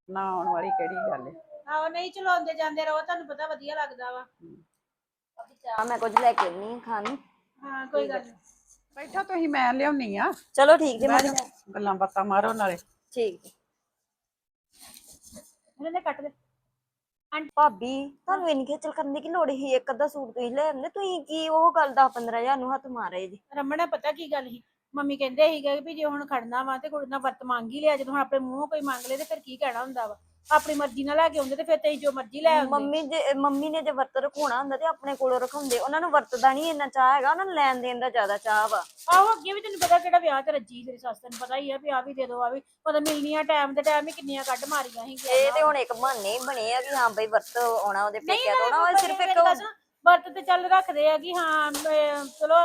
ਨਾ ਆਉਣ ਵਾਲੀ ਕਿਹੜੀ ਗੱਲ ਹੈ ਆਹੋ ਨਹੀਂ ਚਲੋ ਆਉਂਦੇ ਜਾਂਦੇ ਰਹੋ ਤੁਹਾਨੂੰ ਪਤਾ ਵਧੀਆ ਲੱਗਦਾ ਵਾ। ਚਾਹ ਮੈਂ ਕੁਝ ਲੈ ਕੇ ਆਉਣੀ ਆ ਖਾਣ। ਨੂੰ ਹਾਂ ਕੋਈ ਗੱਲ ਨਹੀਂ। ਬੈਠਾ ਤੁਸੀਂ ਮੈਂ ਲਿਆਉਣੀ ਆ। ਚਲੋ ਠੀਕ ਜੀ ਬਹਿ ਮੈਂ ਜਾਓ, ਗੱਲਾਂ ਬਾਤਾਂ ਮਾਰੋ ਨਾਲੇ। ਠੀਕ ਜੀ। ਇਹਨਾਂ ਨੇ ਕੱਟ ਦੇ। ਭਾਬੀ ਤੁਹਾਨੂੰ ਇੰਨੀ ਖੇਚਲ ਕਰਨ ਦੀ ਕੀ ਲੋੜ ਸੀ? ਇੱਕ ਅੱਧਾ ਸੂਟ ਤੁਸੀਂ ਲੈ ਆਉਂਦੇ ਤੁਸੀਂ ਕੀ ਉਹ ਗੱਲ 10 15000 ਨੂੰ ਹੱਥ ਮਾਰੇ ਜੀ। ਰਮਣ ਪਤਾ ਕੀ ਗੱਲ ਸੀ? ਮੰਮੀ ਕਹਿੰਦੇ ਸੀਗੇ ਵੀ ਜੇ ਹੁਣ ਖੜਨਾ ਵਾ ਤੇ ਕੁੜੀ ਨਾਲ ਵਰਤ ਮੰਗ ਹੀ ਲਿਆ ਜਦੋਂ ਹੁਣ ਆਪਣੇ ਮੂੰਹੋਂ ਕੋਈ ਮੰਗ ਲੇ ਤੇ ਫਿਰ ਕੀ ਕਹਿਣਾ ਹੁੰਦਾ ਵਾ? ਆਪਣੀ ਮਰਜ਼ੀ ਨਾਲ ਲੈ ਕੇ ਆਉਂਦੇ ਤੇ ਫਿਰ ਤੁਸੀਂ ਜੋ ਮਰਜ਼ੀ ਲੈ ਆਉਂਦੇ। ਮੰਮੀ ਜੇ ਮੰਮੀ ਨੇ ਜੇ ਵਰਤ ਰਖਾਉਣਾ ਹੁੰਦਾ ਤੇ ਆਪਣੇ ਕੋਲੋਂ ਰਖਾਉਂਦੇ ਉਹਨਾਂ ਨੂੰ ਵਰਤਦਾ ਨਹੀਂ ਇੰਨਾ ਚਾਹ ਹੈਗਾ ਉਹਨਾਂ ਨੂੰ ਲੈਣ ਦੇਣ ਦਾ ਜ਼ਿਆਦਾ ਚਾਹ ਵਾ। ਆਹੋ ਅੱਗੇ ਵੀ ਤੈਨੂੰ ਪਤਾ ਕਿਹੜਾ ਵਿਆਹ ਤੇ ਰੱਜੀ ਤੇਰੀ ਸੱਸ ਤੈਨੂੰ ਪਤਾ ਹੀ ਆ ਵੀ ਆ ਵੀ ਦੇ ਦੋ ਆ ਵੀ। ਪਤਾ ਮਿਲਣੀਆਂ ਟਾਈਮ ਦੇ ਟਾਈਮ ਹੀ ਕਿੰਨੀਆਂ ਕੱਢ ਮਾਰੀਆਂ ਸੀ ਇਹ ਤੇ ਹੁਣ ਇੱਕ ਬਹਾਨੇ ਹੀ ਬਣੇ ਆ ਕਿ ਹਾਂ ਬਈ ਵਰਤ ਆਉਣਾ ਉਹਦੇ ਪੇਕਿਆਂ ਤੋਂ ਉਹ ਸਿਰਫ ਇੱਕ ਵਰਤ ਤੇ ਚੱਲ ਰੱਖਦੇ ਆ ਕਿ ਹਾਂ ਅਹ ਚਲੋ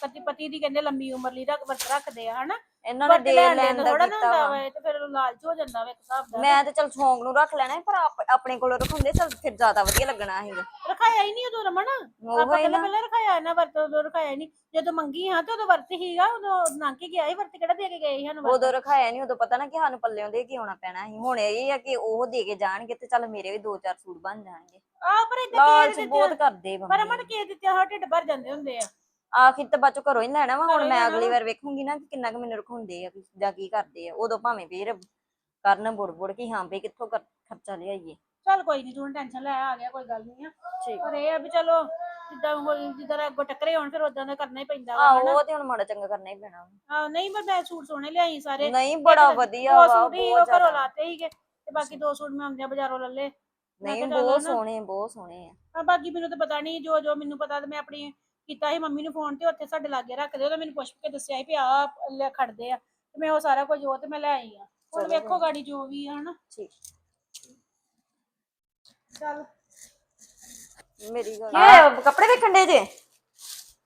ਪਤੀ ਪਤੀ ਦੀ ਕਹਿੰਦੇ ਲੰਮੀ ਉਮਰ ਲਈ ਰੱਖ, ਵਰਤ ਰੱਖਦੇ ਆ, ਹਨਾ? ਇਹਨਾਂ ਨੇ ਦੇ ਲੈਣ ਦਾ ਥੋੜਾ ਨਾ ਕੀਤਾ ਹੁੰਦਾ ਵਾ। ਵਾ ਇਹ ਤੇ ਫਿਰ ਲਾਲਚ ਹੋ ਜਾਂਦਾ ਵਾ ਇੱਕ ਹਿਸਾਬ ਦਾ। ਮੈਂ ਤੇ ਚਲ ਸ਼ੌਂਕ ਨੂੰ ਰੱਖ ਲੈਣਾ ਸੀ, ਪਰ ਆਪ- ਆਪਣੇ ਕੋਲੋਂ ਰਖਾਉਂਦੇ ਚਲ ਫਿਰ ਜ਼ਿਆਦਾ ਵਧੀਆ ਲੱਗਣਾ ਸੀਗਾ ਰਖਾਇਆ ਹੀ ਨਹੀਂ ਉਦੋਂ ਰਮਣ ਉਹ ਆਪਾਂ ਪਹਿਲਾਂ ਪਹਿਲਾਂ ਰਖਾਇਆ ਇਹਨਾਂ ਵਰਤ ਉਦੋਂ ਰਖਾਇਆ ਨਹੀਂ। ਜਦੋਂ ਮੰਗੀ ਹਾਂ ਤੇ ਉਦੋਂ ਵਰਤ ਹੀਗਾ ਉਦੋਂ ਲੰਘ ਕੇ ਗਿਆ ਸੀ ਵਰਤ ਕਿਹੜਾ ਦੇ ਕੇ ਗਏ ਸੀ ਸਾਨੂੰ ਵਰਤ? ਉਦੋਂ ਰਖਾਇਆ ਨਹੀਂ ਉਦੋਂ ਪਤਾ ਨਾ ਕਿ ਸਾਨੂੰ ਪੱਲਿਓਂ ਦੇ ਕੇ ਆਉਣਾ ਪੈਣਾ ਸੀ। ਹੁਣ ਇਹ ਆ ਕਿ ਉਹ ਦੇ ਕੇ ਜਾਣਗੇ ਤੇ ਚੱਲ ਮੇਰੇ ਵੀ ਦੋ ਚਾਰ ਸੂਟ ਬਣ ਜਾਣਗੇ। ਆ ਪਰ ਇਦਾਂ ਲਾਲਚ ਕੇ ਬਹੁਤ ਕਰਦੇ ਪਰ ਅਮਨ ਕੇ ਦਿੱਤੇ ਹਾਂ ਢਿੱਡ ਭਰ ਜਾਂਦੇ ਹੁੰਦੇ ਆ। ਆਖਿਰ ਤਾਂ ਬਾਅਦ ਚੋਂ ਘਰੋਂ ਹੀ ਲੈਣਾ ਵਾ ਹੁਣ ਮੈਂ ਅਗਲੀ ਵਾ। ਵਾਰ ਵੇਖੂੰਗੀ ਨਾ ਕਿ ਕਿੰਨਾ ਕੁ ਮੈਨੂੰ ਰਖਾਉਂਦੇ ਆ ਜਾਂ ਕੀ ਕਰਦੇ ਆ ਉਦੋਂ ਭਾਵੇਂ ਫੇਰ ਕਰਨ ਬੁੜ ਬੁੜ ਕਿ ਹਾਂ ਬਈ ਕਿੱਥੋਂ ਕਰ- ਖਰਚਾ ਲਿਆਈਏ। ਚੱਲ ਕੋਈ ਨਹੀਂ ਤੂੰ ਟੈਨਸ਼ਨ ਲੈ ਆ ਗਿਆ ਕੋਈ ਗੱਲ ਨਹੀਂ ਆ। ਠੀਕ। ਪਰ ਇਹ ਆ ਵੀ ਚਲੋ ਜਿੱਦਾਂ ਹੁਣ ਜਿੱਦਾਂ ਅੱਗੋਂ ਟੱਕਰੇ ਹੋਣ ਫਿਰ ਉਦਾਂ ਦਾ ਕਰਨਾ ਹੀ ਪੈਂਦਾ ਵਾ ਆਹੋ ਉਹ ਤੇ ਹੁਣ ਮਾੜਾ ਚੰਗਾ ਕਰਨਾ ਹੀ ਪੈਣਾ ਆਹ, ਨਹੀਂ ਪਰ ਮੈਂ ਸੂਟ ਸੋਹਣੇ ਲਿਆਈ ਸਾਰੇ। ਨਹੀਂ ਬੜਾ ਵਧੀਆ ਦੋ ਵਾ ਸੂਟ ਹੀ ਉਹ ਬਹੁਤ ਘਰੋਂ ਜ਼ਿਆਦਾ। ਲਾਤੇ ਸੀਗੇ ਤੇ ਬਾਕੀ ਦੋ ਸੂਟ ਮੈਂ ਆਉਂਦਿਆਂ ਬਾਜ਼ਾਰੋਂ ਲੈ ਲਏ। ਮੈਂ ਨਹੀਂ ਕਿਹਾ ਚੱਲ ਬਹੁਤ ਨਾ। ਸੋਹਣੇ ਬਹੁਤ ਸੋਹਣੇ ਆ। ਆ ਬਾਕੀ ਮੈਨੂੰ ਤਾਂ ਪਤਾ ਨਹੀਂ ਜੋ ਜੋ ਮੈਨੂੰ ਪਤਾ ਤੇ ਮੈਂ ਆਪਣੀ ਕੀਤਾ ਸੀ ਮੰਮੀ ਨੂੰ ਫੋਨ ਤੇ ਉੱਥੇ ਸਾਡੇ ਲਾਗੇ ਰੱਖਦੇ ਉਹਨੇ ਮੈਨੂੰ ਪੁੱਛ ਕੇ ਦੱਸਿਆ ਸੀ ਵੀ ਆ ਲੈ ਖੜਦੇ ਆ ਤੇ ਮੈਂ ਉਹ ਸਾਰਾ ਕੁਝ ਉਹ ਤੇ ਮੈਂ ਲੈ ਆਈ ਆ। ਹੁਣ ਚਲੋ ਵੇਖੋ ਗਾੜੀ ਜੋ ਵੀ ਆ ਹਨਾ। ਠੀਕ। ਚੱਲ। ਮੇਰੀ ਗੱਲ ਇਹ ਕੱਪੜੇ ਵੇਖਣ ਦੇ ਜੇ?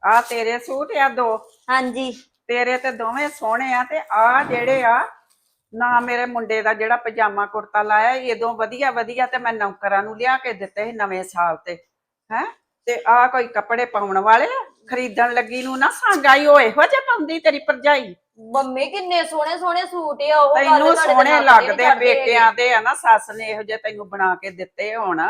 ਆ ਤੇਰੇ ਸੂਟ ਆ ਦੋ। ਹਾਂਜੀ। ਤੇਰੇ ਤੇ ਦੋਵੇਂ ਸੋਹਣੇ ਆ ਤੇ ਆ ਜਿਹੜੇ ਆ ਨਾ ਮੇਰੇ ਮੁੰਡੇ ਦਾ ਜਿਹੜਾ ਪਜਾਮਾ ਕੁੜਤਾ ਲਾਇਆ ਇਦੋਂ ਵਧੀਆ ਵਧੀਆ ਤੇ ਮੈਂ ਨੌਕਰਾਂ ਨੂੰ ਲਿਆ ਕੇ ਦਿੱਤੇ ਸੀ ਨਵੇਂ ਸਾਲ ਤੇ। ਹੈ? ਤੇ ਆ ਕੋਈ ਕੱਪੜੇ ਪਾਉਣ ਵਾਲੇ ਆ? ਖਰੀਦਣ ਲੱਗੀ ਨੂੰ ਨਾ ਸੰਗਾਈ ਉਹ ਇਹੋ ਜਿਹੇ ਪਾਉਂਦੀ ਤੇਰੀ ਭਰਜਾਈ ਮੰਮੀ ਕਿੰਨੇ ਸੋਹਣੇ ਸੋਹਣੇ ਸੂਟ ਆ ਉਹ ਗੱਲ ਤੈਨੂੰ ਤੁਹਾਡੇ ਸੋਹਣੇ ਨੱਕ ਤੇ ਨੀ ਲੱਗਦੇ। ਪੇਕਿਆਂ ਦੇ ਆ ਨਾ ਸੱਸ ਨੇ ਇਹੋ ਜਿਹੇ ਤੈਨੂੰ ਬਣਾ ਕੇ ਦਿੱਤੇ ਹੋਣ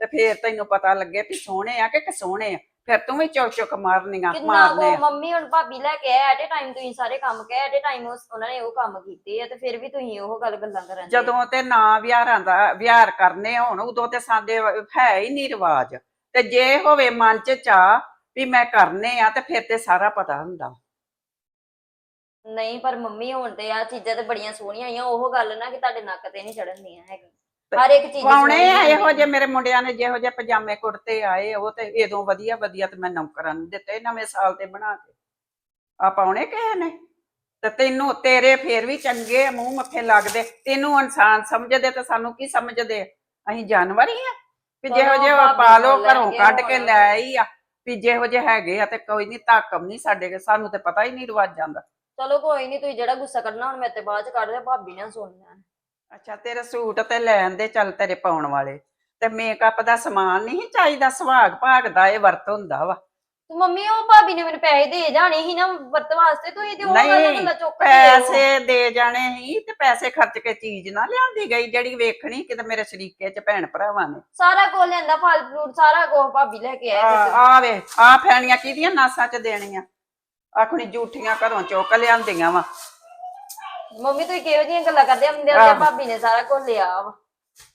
ਤੇ ਫੇਰ ਤੈਨੂੰ ਪਤਾ ਲੱਗੇ ਵੀ ਸੋਹਣੇ ਆ ਕਿ ਕਿ ਸੋਹਣੇ ਆ ਫਿਰ ਤੂੰ ਵੀ ਚੁੱਕ ਚੁੱਕ ਮਾਰਨੀਆਂ ਕਿੰਨਾ ਮਾਰਨੇ ਕੋ ਆ। ਮੰਮੀ ਹੁਣ ਭਾਬੀ ਲੈ ਕੇ ਆਏ ਐਟ ਏ ਟਾਈਮ ਤੁਸੀਂ ਸਾਰੇ ਕੰਮ ਕਹੇ ਐਟ ਏ ਟਾਈਮ ਉਹਨਾਂ ਨੇ ਉਹ ਕੰਮ ਕੀਤੇ ਆ ਤੇ ਫਿਰ ਵੀ ਤੁਸੀਂ ਉਹ ਗੱਲ ਗੱਲਾਂ ਕਰਨ ਡਏ। ਜਦੋਂ ਤੇ ਨਾ ਵਿਹਾਰਾਂ ਦਾ ਵਿਹਾਰ ਕਰਨੇ ਹੋਣ ਉਦੋਂ ਤੇ ਸਾਡੇ ਹੈ ਹੀ ਨਹੀਂ ਰਿਵਾਜ ਤੇ ਜੇ ਹੋਵੇ ਮਨ ਚ ਚਾਹ ਵੀ ਮੈਂ ਕਰਨੇ ਆ ਤੇ ਫਿਰ ਤੇ ਸਾਰਾ ਪਤਾ ਹੁੰਦਾ। ਨਹੀਂ ਪਰ ਮੰਮੀ ਹੁਣ ਤੇ ਆ ਚੀਜ਼ਾਂ ਤੇ ਬੜੀਆਂ ਸੋਹਣੀਆਂ ਆਈਆਂ ਉਹ ਗੱਲ ਨਾ ਕਿ ਤੁਹਾਡੇ ਨੱਕ ਤੇ ਨਹੀਂ ਚੜਨ ਦੀਆਂ ਹਰ ਇੱਕ ਚੀਜ਼ ਪਾਉਣੇ ਆ ਇਹੋ ਜਿਹੇ ਮੇਰੇ ਮੁੰਡਿਆਂ ਨੇ ਜਿਹੋ ਜਿਹੇ ਪਜਾਮੇ ਕੁੜਤੇ ਆਏ ਉਹ ਤੇ ਇਦੋਂ ਵਧੀਆ ਵਧੀਆ ਤੇ ਮੈਂ ਨੌਕਰਾਂ ਨੂੰ ਦਿੱਤੇ ਨਵੇਂ ਸਾਲ ਤੇ ਬਣਾ ਕੇ। ਆ ਪਾਉਣੇ ਕਿਸੇ ਨੇ? ਤੇ ਤੈਨੂੰ ਤੇਰੇ ਫੇਰ ਵੀ ਚੰਗੇ ਆ, ਮੂੰਹ ਮੱਥੇ ਲੱਗਦੇ। ਤੈਨੂੰ ਇਨਸਾਨ ਸਮਝਦੇ ਤੇ ਸਾਨੂੰ ਕੀ ਸਮਝਦੇ? ਅਸੀਂ ਜਾਨਵਰ ਹੀ ਆ। ਵੀ ਜਿਹੋ ਜਿਹੇ ਭਾਬੀ ਪਾ ਲੋ ਘਰੋਂ ਕੱਢ ਕੇ। ਲੈ ਆਈ ਆ ਵੀ ਜਿਹੋ ਜਿਹੇ ਹੈਗੇ ਆ ਤੇ ਕੋਈ ਨਹੀਂ ਤਾਕਮ ਨਹੀਂ ਸਾਡੇ ਕੋਲ, ਸਾਨੂੰ ਤੇ ਪਤਾ ਹੀ ਨਹੀਂ ਰਿਵਾਜਾਂ ਦਾ। ਚਲੋ ਕੋਈ ਨਹੀਂ ਤੁਸੀਂ ਜਿਹੜਾ ਗੁੱਸਾ ਕਰਨਾ ਹੁਣ ਮੇਰੇ ਤੇ ਬਾਅਦ ਚ ਕੱਢ ਦਿਓ ਭਾਬੀ ਨੇ ਸੁਣਨਾ ਅੱਛਾ ਤੇਰੇ ਸੂਟ ਤੇ ਲੈਣ ਦੇ ਚੱਲ ਤੇਰੇ ਪਾਉਣ ਵਾਲੇ। ਤੇ ਮੇਕਅਪ ਦਾ ਸਮਾਨ ਨਹੀਂ ਚਾਹੀਦਾ ਸੁਹਾਗ ਭਾਗ ਦਾ ਇਹ ਵਰਤ ਹੁੰਦਾ ਵਾ। ਮੰਮੀ ਉਹ ਭਾਬੀ ਨੇ ਮੈਨੂੰ ਪੈਸੇ ਦੇ ਜਾਣੇ ਸੀ ਨਾ ਵਰਤ ਵਾਸਤੇ ਤੁਸੀਂ ਤੇ ਉਹ ਗੱਲ ਨਹੀਂ ਗੱਲਾਂ ਚੁੱਕ ਕੇ। ਪੈਸੇ ਦੇ ਜਾਣੇ ਸੀ ਤੇ ਪੈਸੇ ਖਰਚ ਕੇ ਚੀਜ਼ ਨਾ ਲਿਆਂਦੀ ਗਈ ਜਿਹੜੀ ਵੇਖਣੀ ਕਿਤੇ ਮੇਰੇ ਸ਼ਰੀਕੇ ਚ ਭੈਣ ਭਰਾਵਾਂ ਨੇ ਸਾਰਾ ਕੁਝ ਲਿਆਂਦਾ ਫਲ ਫਰੂਟ ਸਾਰਾ ਕੁਝ ਭਾਬੀ ਲੈ ਕੇ ਆਏ ਆ ਵੇ ਆ ਫੈਣੀਆਂ ਕਿਹਦੀਆਂ ਨਾਸਾਂ ਚ ਦੇਣੀਆਂ ਆਖਣੀ ਝੂਠੀਆਂ ਘਰੋਂ ਚੁੱਕ ਲਿਆਂਦੀਆਂ ਵਾ ਮੰਮੀ ਤੁਸੀਂ ਕਿਹੋ ਜਿਹੀਆਂ ਗੱਲਾਂ ਕਰਦੇ ਹੁੰਦੇ ਆ। ਭਾਬੀ ਨੇ ਸਾਰਾ ਕੁਝ ਲਿਆ ਵਾ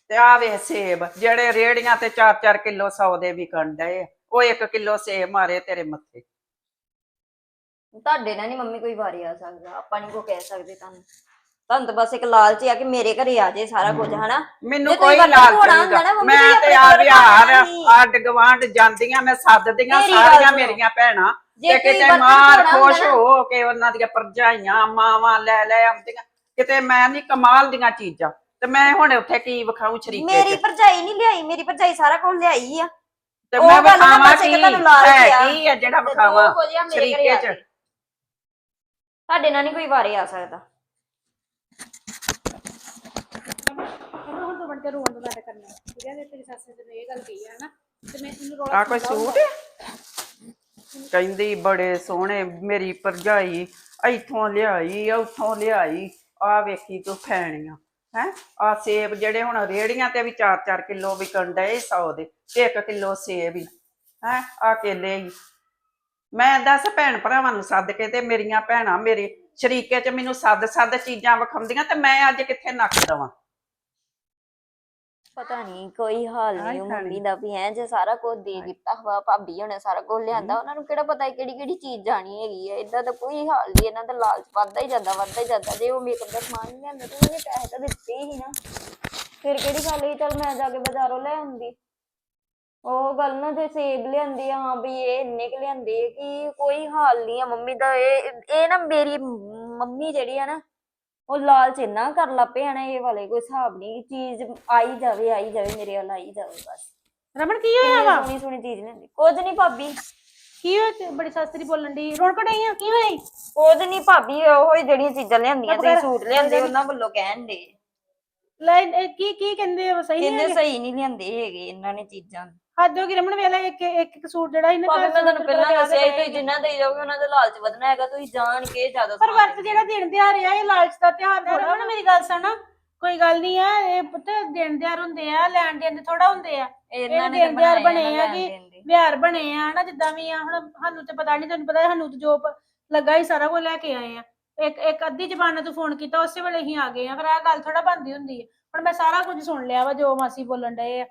ਤੇ ਆ ਵੇ ਸੇਬ ਜਿਹੜੇ ਰੇੜੀਆਂ ਤੇ 4-4 ਕਿਲੋ ਸੌ ਦੇ ਵਿਕਣ ਡਏ ਆ। ਉਹ 1 ਕਿਲੋ ਸੇਬ ਮਾਰੇ ਤੇਰੇ ਮੱਥੇ। ਤੁਹਾਡੇ ਨਾਲ ਨਹੀਂ ਮੰਮੀ ਕੋਈ ਵਾਰੀ ਆ ਸਕਦਾ। ਆਪਾਂ ਨਹੀਂ ਕੋ ਕਹਿ ਸਕਦੇ ਤੁਹਾਨੂੰ। ਤੁਹਾਨੂੰ ਤਾਂ ਬਸ ਇੱਕ ਲਾਲਚ ਆ ਕਿ ਮੇਰੇ ਘਰੇ ਆ ਜੇ ਸਾਰਾ ਕੁਝ ਹਨਾ? ਮੈਨੂੰ ਕੋਈ ਲਾਲਚ ਨਹੀਂ ਮੈਂ ਤੇ ਆ ਵਿਹਾਰ। ਆਡ ਗਵਾਂਡ ਜਾਂਦੀਆਂ ਮੈਂ ਸੱਦਦੀਆਂ ਸਾਰੀਆਂ। ਮੇਰੀਆਂ ਭੈਣਾਂ। ਤੇ ਕਿਤੇ ਮਾਰ ਖੁਸ਼ ਹੋ ਕੇ ਉਹਨਾਂ ਦੀਆਂ ਪਰਜਾਈਆਂ ਮਾਵਾਂ ਲੈ ਲੈ ਆਉਂਦੀਆਂ। ਕਿਤੇ ਮੈਂ ਨਹੀਂ ਕਮਾਲ ਦੀਆਂ ਚੀਜ਼ਾਂ। ਤੇ ਮੈਂ ਹੁਣ ਉੱਥੇ ਕੀ ਵਿਖਾਉਂ ਸ਼ਰੀਕੇ ਮੇਰੀ ਚ ਭਰਜਾਈ ਨਹੀਂ ਲਿਆਈ ਮੇਰੀ ਭਰਜਾਈ ਸਾਰਾ ਕੁਝ ਲਿਆਈ ਆ। ਤੇ ਉਹ ਮੈਂ ਗੱਲ ਨਾ ਵਿਖਾਵਾਂ ਬਸ ਇੱਕ ਕੀ ਤੁਹਾਨੂੰ ਲਾਲਚ ਹੈ ਆ। ਕੀ ਹੈ ਜਿਹੜਾ ਤੇ ਜੋ ਵਿਖਾਵਾਂ ਕੁਝ ਆ ਮੇਰੇ ਘਰੇ ਸ਼ਰੀਕੇ ਆ ਚ। ਤੁਹਾਡੇ ਨਾਲ ਨਹੀਂ ਕੋਈ ਵਾਰੀ ਆ ਸਕਦਾ ਉਹਨੂੰ ਹੁਣ ਤੋਂ ਬਣ ਕੇ ਰੋਣ ਦਾ ਨਾਟਕ ਕਰਨਾ ਠੀਕ ਹੈ ਤੇ ਤੇਰੀ ਸੱਸ ਨੇ ਤੈਨੂੰ ਇਹ ਗੱਲ ਕਹੀ ਹੈ ਨਾ ਤੇ ਮੈਂ ਇਹਨੂੰ ਰੋਣਾ ਆ ਕੋਈ ਸੂਟ ਹੈ? ਕਹਿੰਦੀ ਬੜੇ ਸੋਹਣੇ ਮੇਰੀ ਭਰਜਾਈ ਇੱਥੋਂ ਲਿਆਈ ਉੱਥੋਂ ਲਿਆਈ ਆ ਵੇਖੀ ਤੂੰ ਫੈਣੀਆਂ ਹੈ? ਆ ਸੇਬ ਜਿਹੜੇ ਹੁਣ ਰੇੜੀਆਂ ਤੇ ਵੀ 4-4 ਕਿਲੋ ਵਿਕਣ ਡਏ 100 ਦੇ, ਤੇ 1 ਕਿਲੋ ਸੇਬ ਹੀ। ਹੈ? ਆ ਕੇਲੇ ਹੀ। ਮੈਂ ਦੱਸ ਭੈਣ ਭਰਾਵਾਂ ਨੂੰ ਸੱਦ ਕੇ ਤੇ ਮੇਰੀਆਂ ਭੈਣਾਂ ਮੇਰੇ ਸ਼ਰੀਕੇ ਚ ਮੈਨੂੰ ਸੱਦ ਸੱਦ ਚੀਜ਼ਾਂ ਵਿਖਾਉਂਦੀਆਂ ਤੇ ਮੈਂ ਅੱਜ ਕਿੱਥੇ ਨੱਕ ਦਵਾਂ? ਪਤਾ ਨਹੀਂ ਕੋਈ ਹਾਲ ਨਹੀਂ ਉਹ ਮੰਮੀ ਦਾ ਵੀ ਹੈ ਜੇ ਸਾਰਾ ਕੁਝ ਦੇ ਦਿੱਤਾ ਵਾ ਭਾਬੀ ਹੁਣੇ ਸਾਰਾ ਕੁਝ ਲਿਆਂਦਾ ਉਹਨਾਂ ਨੂੰ ਕਿਹੜਾ ਪਤਾ ਕਿਹੜੀ ਕਿਹੜੀ ਚੀਜ਼ ਜਾਣੀ ਹੈਗੀ ਹੈ ਇਦਾਂ ਦਾ ਕੋਈ ਹਾਲ ਨਹੀਂ ਇਹਨਾਂ ਦਾ ਲਾਲਚ ਵੱਧਦਾ ਹੀ ਜਾਂਦਾ ਵੱਧਦਾ ਹੀ ਜਾਂਦਾ ਜੇ ਉਹ ਮੇਕਅਪ ਦਾ ਸਮਾਨ ਨਹੀਂ ਲਿਆਂਦਾ ਤੇ ਉਹਨੇ ਪੈਸੇ ਤਾਂ ਦਿੱਤੇ ਹੀ ਨਾ। ਫਿਰ ਕਿਹੜੀ ਗੱਲ ਹੋਈ ਚਲ ਮੈਂ ਜਾ ਕੇ ਬਾਜ਼ਾਰੋਂ ਲੈ ਆਉਂਦੀ। ਉਹ ਗੱਲ ਨਾ ਜੇ ਸੇਬ ਲਿਆਂਦੀ ਆ ਹਾਂ ਵੀ ਇਹ ਇੰਨੇ ਕਿ ਲਿਆਂਦੇ ਕਿ ਕੋਈ ਹਾਲ ਨਹੀਂ ਆ ਮੰਮੀ ਦਾ ਇਹ ਇਹ ਨਾ ਮੇਰੀ ਮੰਮੀ ਜਿਹੜੀ ਆ ਨਾ ਉਹ ਲਾਲਚ ਇੰਨਾ ਕਰ ਲੱਪੇ ਆ ਨਾ ਇਹ ਵਾਲੇ ਕੋਈ ਹਿਸਾਬ ਨਹੀਂ ਚੀਜ਼ ਆਈ ਜਾਵੇ ਆਈ ਜਾਵੇ ਮੇਰੇ ਵੱਲ ਆਈ ਜਾਵੇ ਬਸ। ਰਮਨ ਕੀ ਹੋਇਆ ਵਾ? ਸੋਹਣੀ ਸੋਹਣੀ ਚੀਜ਼ ਲੈਂਦੀ ਕੁਝ ਨਹੀਂ ਭਾਬੀ। ਕੀ ਹੋਇਆ ਤੇ ਬੜੀ ਸਸਤਰੀ ਬੋਲਣ ਦੀ ਰੋਣ ਕਢਾਈ ਆ? ਕੀ ਹੋਈ ਉਹਦੇ ਨਹੀਂ ਭਾਬੀ ਉਹ ਹੀ ਜਿਹੜੀਆਂ ਚੀਜ਼ਾਂ ਲਿਆਂਦੀਆਂ ਕਰ। ਸੂਟ ਲਿਆਂਦੇ ਉਹਨਾਂ ਵੱਲੋਂ ਕਹਿਣ ਦੇ। ਲੈ ਇਹ ਕੀ ਕੀ ਕਹਿੰਦੇ ਆ? ਸਹੀ ਨਹੀਂ ਕਹਿੰਦੇ ਹੈਗੇ? ਸਹੀ ਨਹੀਂ ਲਿਆਂਦੇ ਹੈਗੇ ਇਹਨਾਂ ਨੇ ਚੀਜ਼ਾਂ। ਹੱਦ ਹੋ ਗਈ ਰਮਣ ਵੇਲਾ ਇੱਕ ਇੱਕ ਇੱਕ ਸੂਟ ਜਿਹੜਾ ਇਹਨੇ ਭਾਵੇਂ ਮੈਂ ਤੁਹਾਨੂੰ ਪਹਿਲਾਂ ਦੱਸਿਆ ਸੀ ਤੁਸੀਂ ਜਿੰਨਾ ਦੇ ਜਾਓਗੇ ਉਹਨਾਂ ਦਾ ਲਾਲਚ ਵਧਣਾ ਹੈਗਾ ਤੁਸੀਂ ਜਾਣ ਕੇ ਜ਼ਿਆਦਾ ਪਰ ਸਮਾਨ ਵਰਤ ਜਿਹੜਾ ਦਿਨ ਦਿਹਾੜ ਆ ਇਹ ਲਾਲਚ ਦਾ ਤਿਉਹਾਰ ਨਾ ਮੇਰੀ ਗੱਲ ਸੁਣ ਕੋਈ ਗੱਲ ਨਹੀਂ ਆ ਇਹ ਪੁੱਤ ਦਿਨ ਦਿਹਾੜ ਹੁੰਦੇ ਆ ਲੈਣ ਦੇਣ ਦੇ ਥੋੜਾ ਹੁੰਦੇ ਆ। ਇਹਨਾਂ ਇਹ ਨੇ ਦਿਨ ਦਿਹਾੜ ਬਣਾਏ ਬਣੇ ਆ ਕਿ ਵਿਹਾਰ ਬਣੇ ਆ ਨਾ ਜਿੱਦਾਂ ਵੀ ਆ ਹੁਣ ਸਾਨੂੰ ਤੇ ਪਤਾ ਨਹੀਂ ਤੈਨੂੰ ਪਤਾ ਸਾਨੂੰ ਤੇ ਜੋ ਪ- ਲੱਗਾ ਹੀ ਸਾਰਾ ਕੁਝ ਲੈ ਕੇ ਆਏ ਆ। ਇੱਕ ਇੱਕ ਅੱਧੀ ਜ਼ਬਾਨ ਤੂੰ ਫੋਨ ਕੀਤਾ ਉਸੇ ਵੇਲੇ ਹੀ ਆ ਗਏ ਆ ਫਿਰ ਆਹ ਗੱਲ ਥੋੜਾ ਬੰਦੀ ਹੁੰਦੀ ਹੈ ਹੁਣ ਮੈਂ ਸਾਰਾ ਕੁਝ ਸੁਣ ਲਿਆ ਵਾ ਜੋ ਮਾਸੀ ਬੋਲਣ ਡਏ ਆ।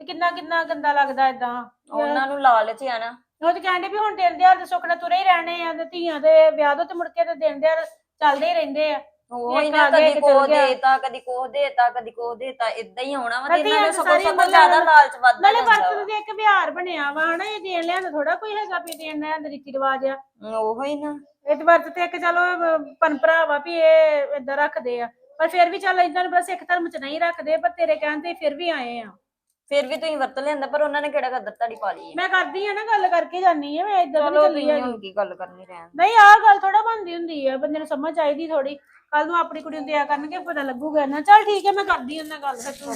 ਤੇ ਕਿੰਨਾ ਕਿੰਨਾ ਗੰਦਾ ਲੱਗਦਾ ਇਦਾਂ ਉਹਨਾਂ ਨੂੰ ਲਾਲਚ ਆ ਨਾ ਉਹ ਤੇ ਕਹਿੰਦੇ ਵੀ ਹੁਣ ਦਿਨ ਦਿਹਾੜ ਨਾਲ ਤੁਰੇ ਹੀ ਰਹਿਣੇ ਆ ਤੇ ਧੀਆਂ ਦੇ ਵਿਆਹ ਤੋਂ ਤੇ ਮੁੜ ਕੇ ਤੇ ਦਿਨ ਦਿਹਾੜ ਚੱਲਦੇ ਹੀ ਰਹਿੰਦੇ ਆ ਉਹ ਇੱਕ ਨਾ ਆ ਗਿਆ, ਕਦੀ ਇੱਕ ਗਿਆ। ਦੇਤਾ ਕਦੀ ਕੋ ਦੇਤਾ ਕਦੀ ਕੋ ਦੇਤਾ ਇਦਾਂ ਹੀ ਆਉਣਾ ਵਾ ਤੇ ਇਹਨਾਂ ਨੂੰ ਅੱਜ ਸਗੋਂ ਸਾਰੀ ਸਗੋਂ ਉਮਰ ਜ਼ਿਆਦਾ ਲੈਣਾ। ਲਾਲਚ ਵੱਧਦਾ ਨਾਲੇ ਜਾਂਦਾ ਵਰਤ ਦੇ ਇੱਕ ਵਿਹਾਰ ਬਣਿਆ ਵਾ ਹਨਾ ਇਹ ਦੇਣ ਲਿਆਂਦਾ ਥੋੜਾ ਕੋਈ ਹੈਗਾ ਵੀ ਦੇਣ ਲਿਆਂਦਾ ਦਾ ਰੀਤੀ ਰਿਵਾਜ ਆ ਵਾ। ਉਹੋ ਹੀ ਨਾ ਇਹ ਤੇ ਵਰਤ ਤੇ ਇੱਕ ਚਲੋ ਪਰੰਪਰਾ ਵਾ ਵੀ ਇਹ ਏਦਾਂ ਰੱਖਦੇ ਆ ਪਰ ਫਿਰ ਵੀ ਚੱਲ ਇਦਾਂ ਬਸ ਸਿੱਖ ਧਰਮ ਚ ਨਹੀਂ ਰੱਖਦੇ ਪਰ ਤੇਰੇ ਕਹਿਣ ਤੇ ਫਿਰ ਵੀ ਆਏ ਆ ਫਿਰ ਵੀ ਤੁਸੀਂ ਵਰਤ ਲਿਆਂਦਾ ਪਰ ਉਹਨਾਂ ਨੇ ਕਿਹੜਾ ਕਦਰ ਤੁਹਾਡੀ ਪਾ ਲਈ ਹੈ? ਮੈਂ ਕਰਦੀ ਆ ਨਾ ਗੱਲ ਕਰਕੇ ਜਾਨੀ ਆ ਮੈਂ ਇਦਾਂ ਨਹੀਂ ਚਲੋ ਚੱਲੀ ਤੁਸੀਂ ਹੈਗੀ। ਹੁਣ ਕੀ ਗੱਲ ਕਰਨੀ ਰਹਿਣ ਨਹੀਂ ਆਹ ਗੱਲ ਥੋੜਾ ਬਣਦੀ ਹੁੰਦੀ ਆ ਬੰਦੇ ਨੂੰ ਸਮਝ ਚਾਹੀਦੀ ਥੋੜੀ ਕੱਲ ਨੂੰ ਆਪਣੀ ਕੁੜੀ ਨੂੰ ਦਿਆ ਕਰਨਗੇ ਪਤਾ ਲੱਗੂਗਾ ਨਾ। ਚੱਲ ਠੀਕ ਹੈ ਮੈਂ ਕਰਦੀ ਉਹਨਾਂ ਗੱਲ ਫਿਰ। ਤੂੰ